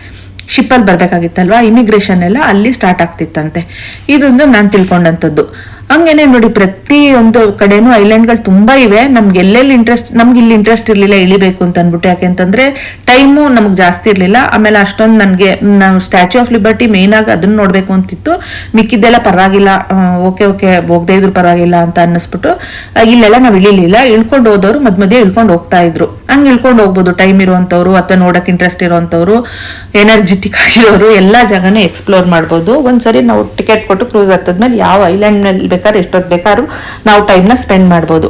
ಶಿಪ್ಪಲ್ಲಿ ಬರಬೇಕಾಗಿತ್ತಲ್ವಾ? ಇಮಿಗ್ರೇಷನ್ ಎಲ್ಲ ಅಲ್ಲಿ ಸ್ಟಾರ್ಟ್ ಆಗ್ತಿತ್ತಂತೆ. ಇದೊಂದು ನಾನು ತಿಳ್ಕೊಂಡಂಥದ್ದು. ಹಂಗೇನೆ ನೋಡಿ ಪ್ರತಿ ಒಂದು ಕಡೆನೂ ಐಲ್ಯಾಂಡ್ಗಳು ತುಂಬಾ ಇವೆ. ನಮ್ಗೆ ಎಲ್ಲೆಲ್ಲಿ ಇಂಟ್ರೆಸ್ಟ್ ನಮ್ಗೆ ಇಲ್ಲಿ ಇಂಟ್ರೆಸ್ಟ್ ಇರಲಿಲ್ಲ, ಇಳಿಬೇಕು ಅಂತ ಅನ್ಬಿಟ್ಟು ಯಾಕೆಂತಂದ್ರೆ ಟೈಮು ನಮ್ಗೆ ಜಾಸ್ತಿ ಇರಲಿಲ್ಲ. ಆಮೇಲೆ ಅಷ್ಟೊಂದು ನನಗೆ, ನಾವು ಸ್ಟ್ಯಾಚ್ಯೂ ಆಫ್ ಲಿಬರ್ಟಿ ಮೇನ್ ಆಗಿ ಅದನ್ನ ನೋಡಬೇಕು ಅಂತಿತ್ತು. ಮಿಕ್ಕಿದ್ದೆಲ್ಲ ಪರವಾಗಿಲ್ಲ ಓಕೆ ಓಕೆ ಹೋಗದೆ ಇದ್ರು ಪರವಾಗಿಲ್ಲ ಅಂತ ಅನ್ನಿಸ್ಬಿಟ್ಟು ಇಲ್ಲೆಲ್ಲ ನಾವು ಇಳಿಲಿಲ್ಲ. ಇಳ್ಕೊಂಡು ಹೋದವರು ಮಧ್ಯ ಮಧ್ಯೆ ಇಳ್ಕೊಂಡು ಹೋಗ್ತಾ ಇದ್ರು. ಹಂಗೆ ಇಳ್ಕೊಂಡು ಹೋಗ್ಬೋದು ಟೈಮ್ ಇರುವಂತವ್ರು ಅಥವಾ ನೋಡಕ್ಕೆ ಇಂಟ್ರೆಸ್ಟ್ ಇರುವಂತವ್ರು ಎನರ್ಜೆಟಿಕ್ ಆಗಿರೋರು, ಎಲ್ಲಾ ಜಾಗನೂ ಎಕ್ಸ್ಪ್ಲೋರ್ ಮಾಡ್ಬೋದು. ಒಂದ್ಸರಿ ನಾವು ಟಿಕೆಟ್ ಕೊಟ್ಟು ಕ್ರೂಸ್ ಹತ್ತದ್ಮೇಲೆ ಯಾವ ಐಲ್ಯಾಂಡ್ನಲ್ಲಿ ಬೇಕಾದ್ರೆ, ಎಷ್ಟೊತ್ತು ಬೇಕಾದ್ರೂ ನಾವು ಟೈಮ್ನ ಸ್ಪೆಂಡ್ ಮಾಡ್ಬೋದು.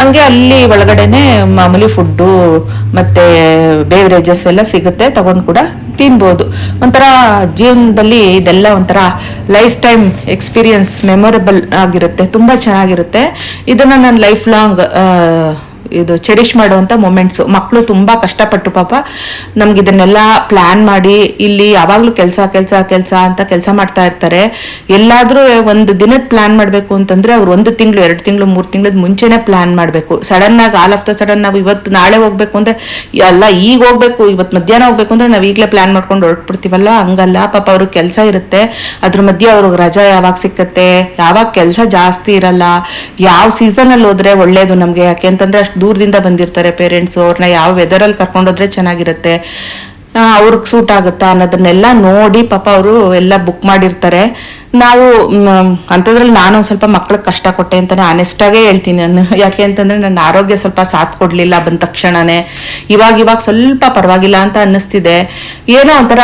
ಹಂಗೆ ಅಲ್ಲಿ ಒಳಗಡೆನೆ ಮಾಮೂಲಿ ಫುಡ್ಡು ಮತ್ತೆ ಬೇವರೇಜಸ್ ಎಲ್ಲ ಸಿಗುತ್ತೆ, ತಗೊಂಡು ಕೂಡ ತಿನ್ಬೋದು. ಒಂಥರ ಜೀವನದಲ್ಲಿ ಇದೆಲ್ಲ ಒಂಥರ ಲೈಫ್ ಟೈಮ್ ಎಕ್ಸ್ಪೀರಿಯನ್ಸ್ ಮೆಮೊರಬಲ್ ಆಗಿರುತ್ತೆ, ತುಂಬಾ ಚೆನ್ನಾಗಿರುತ್ತೆ. ಇದನ್ನ ನಾನು ಲೈಫ್ ಲಾಂಗ್ ಇದು ಚೆರಿಶ್ ಮಾಡುವಂಥ ಮೊಮೆಂಟ್ಸ್ ಮಕ್ಕಳು ತುಂಬಾ ಕಷ್ಟಪಟ್ಟು ಪಾಪ ನಮ್ಗೆ ಇದನ್ನೆಲ್ಲ ಪ್ಲಾನ್ ಮಾಡಿ ಇಲ್ಲಿ ಯಾವಾಗ್ಲೂ ಕೆಲಸ ಕೆಲಸ ಕೆಲಸ ಅಂತ ಕೆಲಸ ಮಾಡ್ತಾ ಇರ್ತಾರೆ. ಎಲ್ಲಾದ್ರೂ ಒಂದು ದಿನದ ಪ್ಲಾನ್ ಮಾಡಬೇಕು ಅಂತಂದ್ರೆ ಅವ್ರು ಒಂದು ತಿಂಗಳು, ಎರಡು ತಿಂಗಳು, ಮೂರು ತಿಂಗಳದ ಮುಂಚೆನೆ ಪ್ಲಾನ್ ಮಾಡಬೇಕು. ಸಡನ್ ಆಗಿ ಆಲ್ ಆಫ್ ದ ಸಡನ್ ನಾವು ಇವತ್ತು ನಾಳೆ ಹೋಗ್ಬೇಕು ಅಂದ್ರೆ, ಅಲ್ಲ ಈಗ ಹೋಗ್ಬೇಕು ಇವತ್ತು ಮಧ್ಯಾಹ್ನ ಹೋಗ್ಬೇಕು ಅಂದ್ರೆ ನಾವು ಈಗಲೇ ಪ್ಲಾನ್ ಮಾಡ್ಕೊಂಡು ಹೊರಟ್ಬಿಡ್ತೀವಲ್ಲ? ಹಂಗಲ್ಲ. ಪಾಪ ಅವ್ರ ಕೆಲಸ ಇರುತ್ತೆ. ಅದ್ರ ಮಧ್ಯೆ ಅವ್ರಿಗೆ ರಜಾ ಯಾವಾಗ ಸಿಕ್ಕತ್ತೆ? ಯಾವಾಗ ಕೆಲಸ ಜಾಸ್ತಿ ಇರಲ್ಲ? ಯಾವ ಸೀಸನ್ ಅಲ್ಲಿ ಹೋದ್ರೆ ಒಳ್ಳೇದು ನಮ್ಗೆ? ಯಾಕೆ ಅಂತಂದ್ರೆ ಅಷ್ಟು ದೂರದಿಂದ ಬಂದಿರ್ತಾರೆ ಪೇರೆಂಟ್ಸ್ ಅವ್ರನ್ನ ಯಾವ ವೆದರಲ್ಲಿ ಕರ್ಕೊಂಡೋದ್ರೆ ಚೆನ್ನಾಗಿರುತ್ತೆ. ಅವ್ರಿಗೆ ಸೂಟ್ ಆಗುತ್ತಾ ಅನ್ನೋದನ್ನೆಲ್ಲ ನೋಡಿ ಪಾಪ ಅವರು ಎಲ್ಲ ಬುಕ್ ಮಾಡಿರ್ತಾರೆ. ನಾವು ಅಂಥದ್ರಲ್ಲಿ ನಾನು ಒಂದು ಸ್ವಲ್ಪ ಮಕ್ಳಿಗೆ ಕಷ್ಟ ಕೊಟ್ಟೆ ಅಂತಾನೆ ಆನೆಸ್ಟ್ ಆಗೇ ಹೇಳ್ತೀನಿ ನಾನು. ಯಾಕೆ ಅಂತಂದ್ರೆ ನನ್ನ ಆರೋಗ್ಯ ಸ್ವಲ್ಪ ಸಾಥ್ ಕೊಡಲಿಲ್ಲ ಬಂದ ತಕ್ಷಣವೇ ಇವಾಗ ಇವಾಗ ಸ್ವಲ್ಪ ಪರವಾಗಿಲ್ಲ ಅಂತ ಅನ್ನಿಸ್ತಿದೆ. ಏನೋ ಒಂಥರ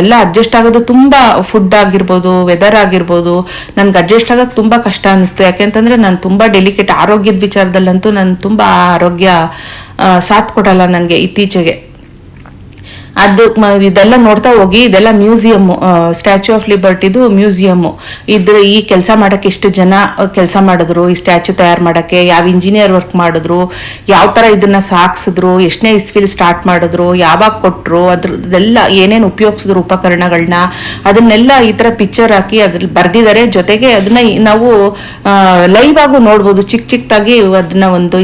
ಎಲ್ಲ ಅಡ್ಜಸ್ಟ್ ಆಗೋದು ತುಂಬಾ ಫುಡ್ ಆಗಿರ್ಬೋದು ವೆದರ್ ಆಗಿರ್ಬೋದು. ನನ್ಗೆ ಅಡ್ಜಸ್ಟ್ ಆಗೋದು ತುಂಬಾ ಕಷ್ಟ ಅನ್ನಿಸ್ತು. ಯಾಕೆಂತಂದ್ರೆ ನಾನು ತುಂಬಾ ಡೆಲಿಕೇಟ್ ಆರೋಗ್ಯದ ವಿಚಾರದಲ್ಲಂತೂ ನಾನು ತುಂಬಾ ಆರೋಗ್ಯ ಸಾಥ್ ಕೊಡಲ್ಲ ನನಗೆ ಇತ್ತೀಚೆಗೆ. ಅದು ಇದೆಲ್ಲ ನೋಡ್ತಾ ಹೋಗಿ, ಇದೆಲ್ಲ ಮ್ಯೂಸಿಯಂ ಸ್ಟ್ಯಾಚ್ಯೂ ಆಫ್ ಲಿಬರ್ಟಿದು ಮ್ಯೂಸಿಯಂ ಇದ್ರ ಈ ಕೆಲಸ ಮಾಡಕ್ಕೆ ಎಷ್ಟು ಜನ ಕೆಲಸ ಮಾಡಿದ್ರು, ಈ ಸ್ಟ್ಯಾಚ್ಯೂ ತಯಾರು ಮಾಡಕ್ಕೆ, ಯಾವ ಇಂಜಿನಿಯರ್ ವರ್ಕ್ ಮಾಡಿದ್ರು, ಯಾವ ತರ ಇದನ್ನ ಸಾಕ್ಸಿದ್ರು, ಎಷ್ಟನೇ ಇಸ್ವಿಲ್ ಸ್ಟಾರ್ಟ್ ಮಾಡಿದ್ರು, ಯಾವಾಗ ಕೊಟ್ಟರು ಅದ್ರದ್ದೆಲ್ಲ ಏನೇನು ಉಪಯೋಗಿಸಿದ್ರು ಉಪಕರಣಗಳನ್ನ ಅದನ್ನೆಲ್ಲ ಈ ತರ ಪಿಕ್ಚರ್ ಹಾಕಿ ಅದ್ರಲ್ಲಿ ಬರ್ದಿದ್ದಾರೆ ಜೊತೆಗೆ ಅದನ್ನ ನಾವು ಲೈವ್ ಆಗು ನೋಡ್ಬೋದು ಚಿಕ್ಕ ಚಿಕ್ಕದಾಗಿ ಅದನ್ನ ಒಂದು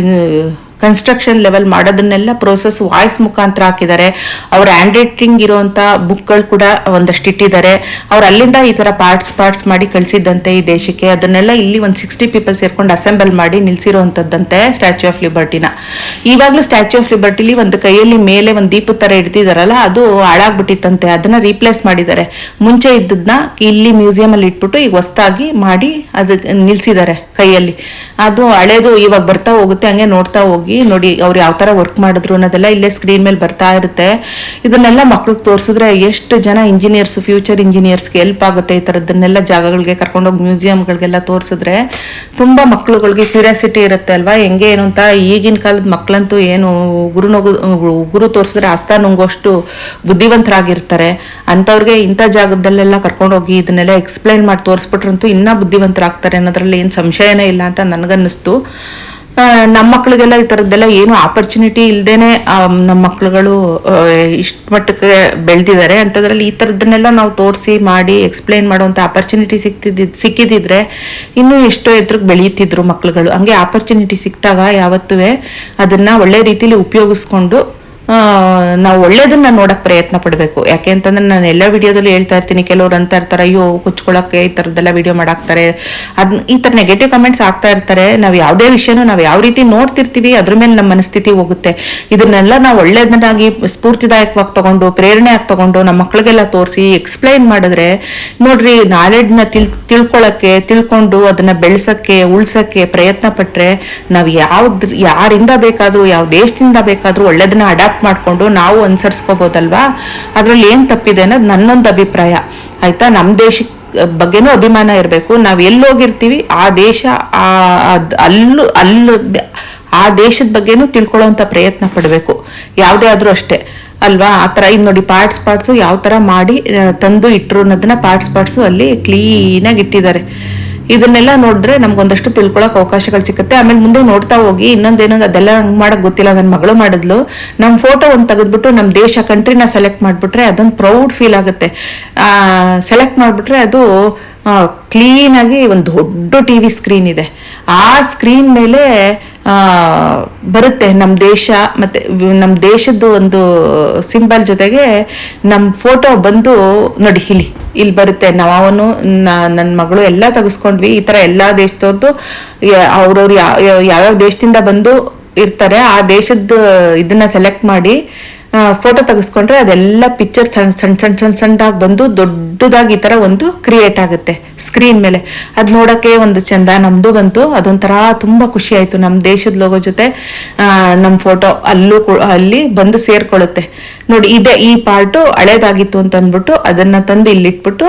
ಕನ್ಸ್ಟ್ರಕ್ಷನ್ ಲೆವೆಲ್ ಮಾಡೋದನ್ನೆಲ್ಲ ಪ್ರೋಸೆಸ್ ವಾಯ್ಸ್ ಮುಖಾಂತರ ಹಾಕಿದ್ದಾರೆ. ಅವ್ರ ಹ್ಯಾಂಡ್ ರೈಟಿಂಗ್ ಇರುವಂತ ಬುಕ್ಗಳು ಕೂಡ ಒಂದಷ್ಟು ಇಟ್ಟಿದ್ದಾರೆ. ಅವ್ರು ಅಲ್ಲಿಂದ ಈ ತರ ಪಾರ್ಟ್ಸ್ ಪಾರ್ಟ್ಸ್ ಮಾಡಿ ಕಳಿಸಿದ್ದಂತೆ ಈ ದೇಶಕ್ಕೆ. ಅದನ್ನೆಲ್ಲ ಇಲ್ಲಿ ಒಂದು ಸಿಕ್ಸ್ಟಿ ಪೀಪಲ್ ಸೇರ್ಕೊಂಡು ಅಸೆಂಬಲ್ ಮಾಡಿ ನಿಲ್ಸಿರುವಂತದ್ದಂತೆ ಸ್ಟ್ಯಾಚ್ಯೂ ಆಫ್ ಲಿಬರ್ಟಿನ ಇವಾಗ್ಲೂ ಸ್ಟ್ಯಾಚ್ಯೂ ಆಫ್ ಲಿಬರ್ಟಿಲಿ ಒಂದು ಕೈಯಲ್ಲಿ ಮೇಲೆ ಒಂದು ದೀಪದ ತರ ಇಡ್ತಿದಾರಲ್ಲ, ಅದು ಹಾಳಾಗ್ಬಿಟ್ಟಿತ್ತಂತೆ. ಅದನ್ನ ರೀಪ್ಲೇಸ್ ಮಾಡಿದ್ದಾರೆ. ಮುಂಚೆ ಇದ್ದದ್ನ ಇಲ್ಲಿ ಮ್ಯೂಸಿಯಂ ಅಲ್ಲಿ ಇಟ್ಬಿಟ್ಟು ಈಗ ಹೊಸ್ತಾಗಿ ಮಾಡಿ ಅದು ನಿಲ್ಸಿದ್ದಾರೆ ಕೈಯಲ್ಲಿ. ಅದು ಹಳೇದು ಇವಾಗ ಬರ್ತಾ ಹೋಗುತ್ತೆ, ಹಂಗೆ ನೋಡ್ತಾ ಹೋಗಿ ನೋಡಿ ಅವ್ರು ಯಾವ ತರ ವರ್ಕ್ ಮಾಡಿದ್ರು ಅನ್ನೋದೆಲ್ಲ ಇಲ್ಲೇ ಸ್ಕ್ರೀನ್ ಮೇಲೆ ಬರ್ತಾ ಇರುತ್ತೆ. ಇದನ್ನೆಲ್ಲ ಮಕ್ಳಿಗೆ ತೋರಿಸಿದ್ರೆ ಎಷ್ಟು ಜನ ಇಂಜಿನಿಯರ್ಸ್ ಫ್ಯೂಚರ್ ಇಂಜಿನಿಯರ್ಸ್ಗೆ ಹೆಲ್ಪ್ ಆಗುತ್ತೆ ಈ ಥರದ್ದನ್ನೆಲ್ಲ ಜಾಗಗಳಿಗೆ ಕರ್ಕೊಂಡೋಗಿ ಮ್ಯೂಸಿಯಂಗಳಿಗೆಲ್ಲ ತೋರಿಸಿದ್ರೆ ತುಂಬಾ ಮಕ್ಳುಗಳಿಗೆ ಕ್ಯೂರಿಯಾಸಿಟಿ ಇರುತ್ತೆ ಅಲ್ವಾ? ಹೆಂಗೆ ಏನು ಅಂತ? ಈಗಿನ ಕಾಲದ ಮಕ್ಳಂತೂ ಏನು ಗುರು ನೋಗು, ಗುರು ತೋರಿಸಿದ್ರೆ ಹಸ್ತ ನುಂಗೋಷ್ಟು ಬುದ್ಧಿವಂತರಾಗಿರ್ತಾರೆ. ಅಂಥವ್ರಿಗೆ ಇಂಥ ಜಾಗದಲ್ಲೆಲ್ಲ ಕರ್ಕೊಂಡೋಗಿ ಇದನ್ನೆಲ್ಲ ಎಕ್ಸ್ಪ್ಲೈನ್ ಮಾಡಿ ತೋರಿಸ್ಬಿಟ್ರಂತೂ ಇನ್ನೂ ಬುದ್ಧಿವಂತರಾಗ್ತಾರೆ ಅನ್ನೋದ್ರಲ್ಲಿ ಏನು ಸಂಶಯನೇ ಇಲ್ಲ ಅಂತ ನನಗನ್ನಿಸ್ತು. ನಮ್ಮ ಮಕ್ಳಿಗೆಲ್ಲ ಈ ಥರದ್ದೆಲ್ಲ ಏನು ಆಪರ್ಚುನಿಟಿ ಇಲ್ದೇನೆ ನಮ್ಮ ಮಕ್ಳುಗಳು ಇಷ್ಟ ಮಟ್ಟಕ್ಕೆ ಬೆಳೆದಿದ್ದಾರೆ. ಅಂಥದ್ರಲ್ಲಿ ಈ ಥರದ್ದನ್ನೆಲ್ಲ ನಾವು ತೋರಿಸಿ ಮಾಡಿ ಎಕ್ಸ್ಪ್ಲೈನ್ ಮಾಡುವಂಥ ಆಪರ್ಚುನಿಟಿ ಸಿಕ್ತಿದ್ದ, ಸಿಕ್ಕಿದಿದ್ರೆ ಇನ್ನೂ ಎಷ್ಟೋ ಎದುರಿಗೆ ಬೆಳೆಯುತ್ತಿದ್ರು ಮಕ್ಳುಗಳು. ಹಂಗೆ ಆಪರ್ಚುನಿಟಿ ಸಿಕ್ತಾಗ ಯಾವತ್ತೂ ಅದನ್ನ ಒಳ್ಳೆ ರೀತಿಲಿ ಉಪಯೋಗಿಸ್ಕೊಂಡು ನಾವು ಒಳ್ಳೇದನ್ನ ನೋಡಕ್ ಪ್ರಯತ್ನ ಪಡಬೇಕು. ಯಾಕೆ ಅಂತಂದ್ರೆ ನಾನು ಎಲ್ಲ ವಿಡಿಯೋದಲ್ಲೂ ಹೇಳ್ತಾ ಇರ್ತೀನಿ, ಕೆಲವ್ರು ಅಂತ ಇರ್ತಾರೆ, ಅಯ್ಯೋ, ಕುಚ್ಕೊಳಕ್ಕೆ ಈ ಥರದ್ದೆಲ್ಲ ವಿಡಿಯೋ ಮಾಡಾಕ್ತಾರೆ. ಅದ್ ಈ ಥರ ನೆಗೆಟಿವ್ ಕಮೆಂಟ್ಸ್ ಆಗ್ತಾ ಇರ್ತಾರೆ. ನಾವು ಯಾವುದೇ ವಿಷಯನೂ ನಾವು ಯಾವ ರೀತಿ ನೋಡ್ತಿರ್ತೀವಿ, ಅದ್ರ ಮೇಲೆ ನಮ್ಮ ಮನಸ್ಥಿತಿ ಹೋಗುತ್ತೆ. ಇದನ್ನೆಲ್ಲ ನಾವು ಒಳ್ಳೇದನ್ನಾಗಿ ಸ್ಫೂರ್ತಿದಾಯಕವಾಗಿ ತಗೊಂಡು ಪ್ರೇರಣೆ ಆಗಿ ತಗೊಂಡು ನಮ್ಮ ಮಕ್ಕಳಿಗೆಲ್ಲ ತೋರಿಸಿ ಎಕ್ಸ್ಪ್ಲೈನ್ ಮಾಡಿದ್ರೆ, ನೋಡ್ರಿ ನಾಲೆಡ್ನ ತಿಳ್, ತಿಳ್ಕೊಳಕ್ಕೆ, ತಿಳ್ಕೊಂಡು ಅದನ್ನ ಬೆಳೆಸಕ್ಕೆ, ಉಳ್ಸಕ್ಕೆ ಪ್ರಯತ್ನ ಪಟ್ರೆ, ನಾವು ಯಾವ್ದು, ಯಾರಿಂದ ಬೇಕಾದ್ರೂ, ಯಾವ ದೇಶದಿಂದ ಬೇಕಾದ್ರೂ ಒಳ್ಳೇದನ್ನ ಅಡಾಪ್ಟ್ ಮಾಡ್ಕೊಂಡು ನಾವು ಅನುಸರಿಸ್ಕೋಬೋದಲ್ವಾ? ಅದರಲ್ಲಿ ಏನು ತಪ್ಪಿದೆ ಅನ್ನೋದು ನನ್ನೊಂದು ಅಭಿಪ್ರಾಯ. ಆಯಿತಾ? ನಮ್ಮ ದೇಶಕ್ಕೆ ಬಗ್ಗೆನೂ ಅಭಿಮಾನ ಇರಬೇಕು. ನಾವು ಎಲ್ಲಿ ಹೋಗಿರ್ತೀವಿ ಆ ದೇಶ, ಆ ಅಲ್ಲೂ ಅಲ್ಲೂ, ಆ ದೇಶದ ಬಗ್ಗೆನೂ ತಿಳ್ಕೊಳ್ಳೋಂಥ ಪ್ರಯತ್ನ ಪಡಬೇಕು. ಯಾವುದೇ ಆದ್ರೂ ಅಷ್ಟೇ. ಅಲ್ವಾ? ಆ ಥರ ಈಗ ನೋಡಿ ಪಾರ್ಟ್ಸ್ ಪಾರ್ಟ್ಸು ಯಾವ ಥರ ಮಾಡಿ ತಂದು ಇಟ್ರು ಅನ್ನೋದನ್ನ ಪಾರ್ಟ್ಸ್ ಪಾರ್ಟ್ಸು ಅಲ್ಲಿ ಕ್ಲೀನಾಗಿ ಇಟ್ಟಿದ್ದಾರೆ. ಇದನ್ನೆಲ್ಲ ನೋಡಿದ್ರೆ ನಮ್ಗೊಂದಷ್ಟು ತಿಳ್ಕೊಳಕ್ ಅವಕಾಶಗಳು ಸಿಗುತ್ತೆ. ಆಮೇಲೆ ಮುಂದೆ ನೋಡ್ತಾ ಹೋಗಿ ಇನ್ನೊಂದೇನೋ ಅದೆಲ್ಲ ಹಂಗ್ ಮಾಡಕ್ ಗೊತ್ತಿಲ್ಲ. ನನ್ನ ಮಗಳು ಮಾಡಿದ್ಲು. ನಮ್ಮ ಫೋಟೋ ಒಂದು ತೆಗೆದ್ಬಿಟ್ಟು ನಮ್ಮ ದೇಶ ಕಂಟ್ರಿನ ಸೆಲೆಕ್ಟ್ ಮಾಡ್ಬಿಟ್ರೆ ಅದೊಂದು ಪ್ರೌಡ್ ಫೀಲ್ ಆಗುತ್ತೆ. ಸೆಲೆಕ್ಟ್ ಮಾಡ್ಬಿಟ್ರೆ ಅದು ಕ್ಲೀನ್ ಆಗಿ ಒಂದು ದೊಡ್ಡ ಟಿವಿ ಸ್ಕ್ರೀನ್ ಇದೆ. ಆ ಸ್ಕ್ರೀನ್ ಮೇಲೆ ಆ, ಬರುತ್ತೆ ನಮ್ಮ ದೇಶ ಮತ್ತೆ ನಮ್ಮ ದೇಶದ್ದು ಒಂದು ಸಿಂಬಲ್ ಜೊತೆಗೆ ನಮ್ಮ ಫೋಟೋ ಬಂದು ನೋಡಿ ಇಲ್ಲಿ ಇಲ್ಲಿ ಬರುತ್ತೆ. ನಾವನು ನನ್ನ ಮಗಳು ಎಲ್ಲ ತೆಗೆಸ್ಕೊಂಡ್ವಿ. ಈ ತರ ಎಲ್ಲ ದೇಶದವ್ರದ್ದು ಅವ್ರವ್ರು ಯಾವ್ಯಾವ ದೇಶದಿಂದ ಬಂದು ಇರ್ತಾರೆ, ಆ ದೇಶದ ಇದನ್ನ ಸೆಲೆಕ್ಟ್ ಮಾಡಿ ಫೋಟೋ ತೆಗೆಸ್ಕೊಂಡ್ರೆ ಅದೆಲ್ಲ ಪಿಕ್ಚರ್ ಸಣ್ಣ ಸಣ್ಣ ಸಣ್ಣ ಸಣ್ಣ ಸಣ್ಣದಾಗಿ ಬಂದು ದೊಡ್ಡದಾಗಿ ಈ ಥರ ಒಂದು ಕ್ರಿಯೇಟ್ ಆಗುತ್ತೆ ಸ್ಕ್ರೀನ್ ಮೇಲೆ. ಅದು ನೋಡೋಕ್ಕೆ ಒಂದು ಚಂದ ನಮ್ಮದು ಬಂತು, ಅದೊಂಥರ ತುಂಬ ಖುಷಿ ಆಯ್ತು. ನಮ್ಮ ದೇಶದ ಲೋಗೋ ಜೊತೆ ನಮ್ಮ ಫೋಟೋ ಅಲ್ಲೂ ಅಲ್ಲಿ ಬಂದು ಸೇರ್ಕೊಳ್ಳುತ್ತೆ. ನೋಡಿ, ಇದೆ ಈ ಪಾರ್ಟು ಹಳೇದಾಗಿತ್ತು ಅಂತ ಅಂದ್ಬಿಟ್ಟು ಅದನ್ನು ತಂದು ಇಲ್ಲಿಟ್ಬಿಟ್ಟು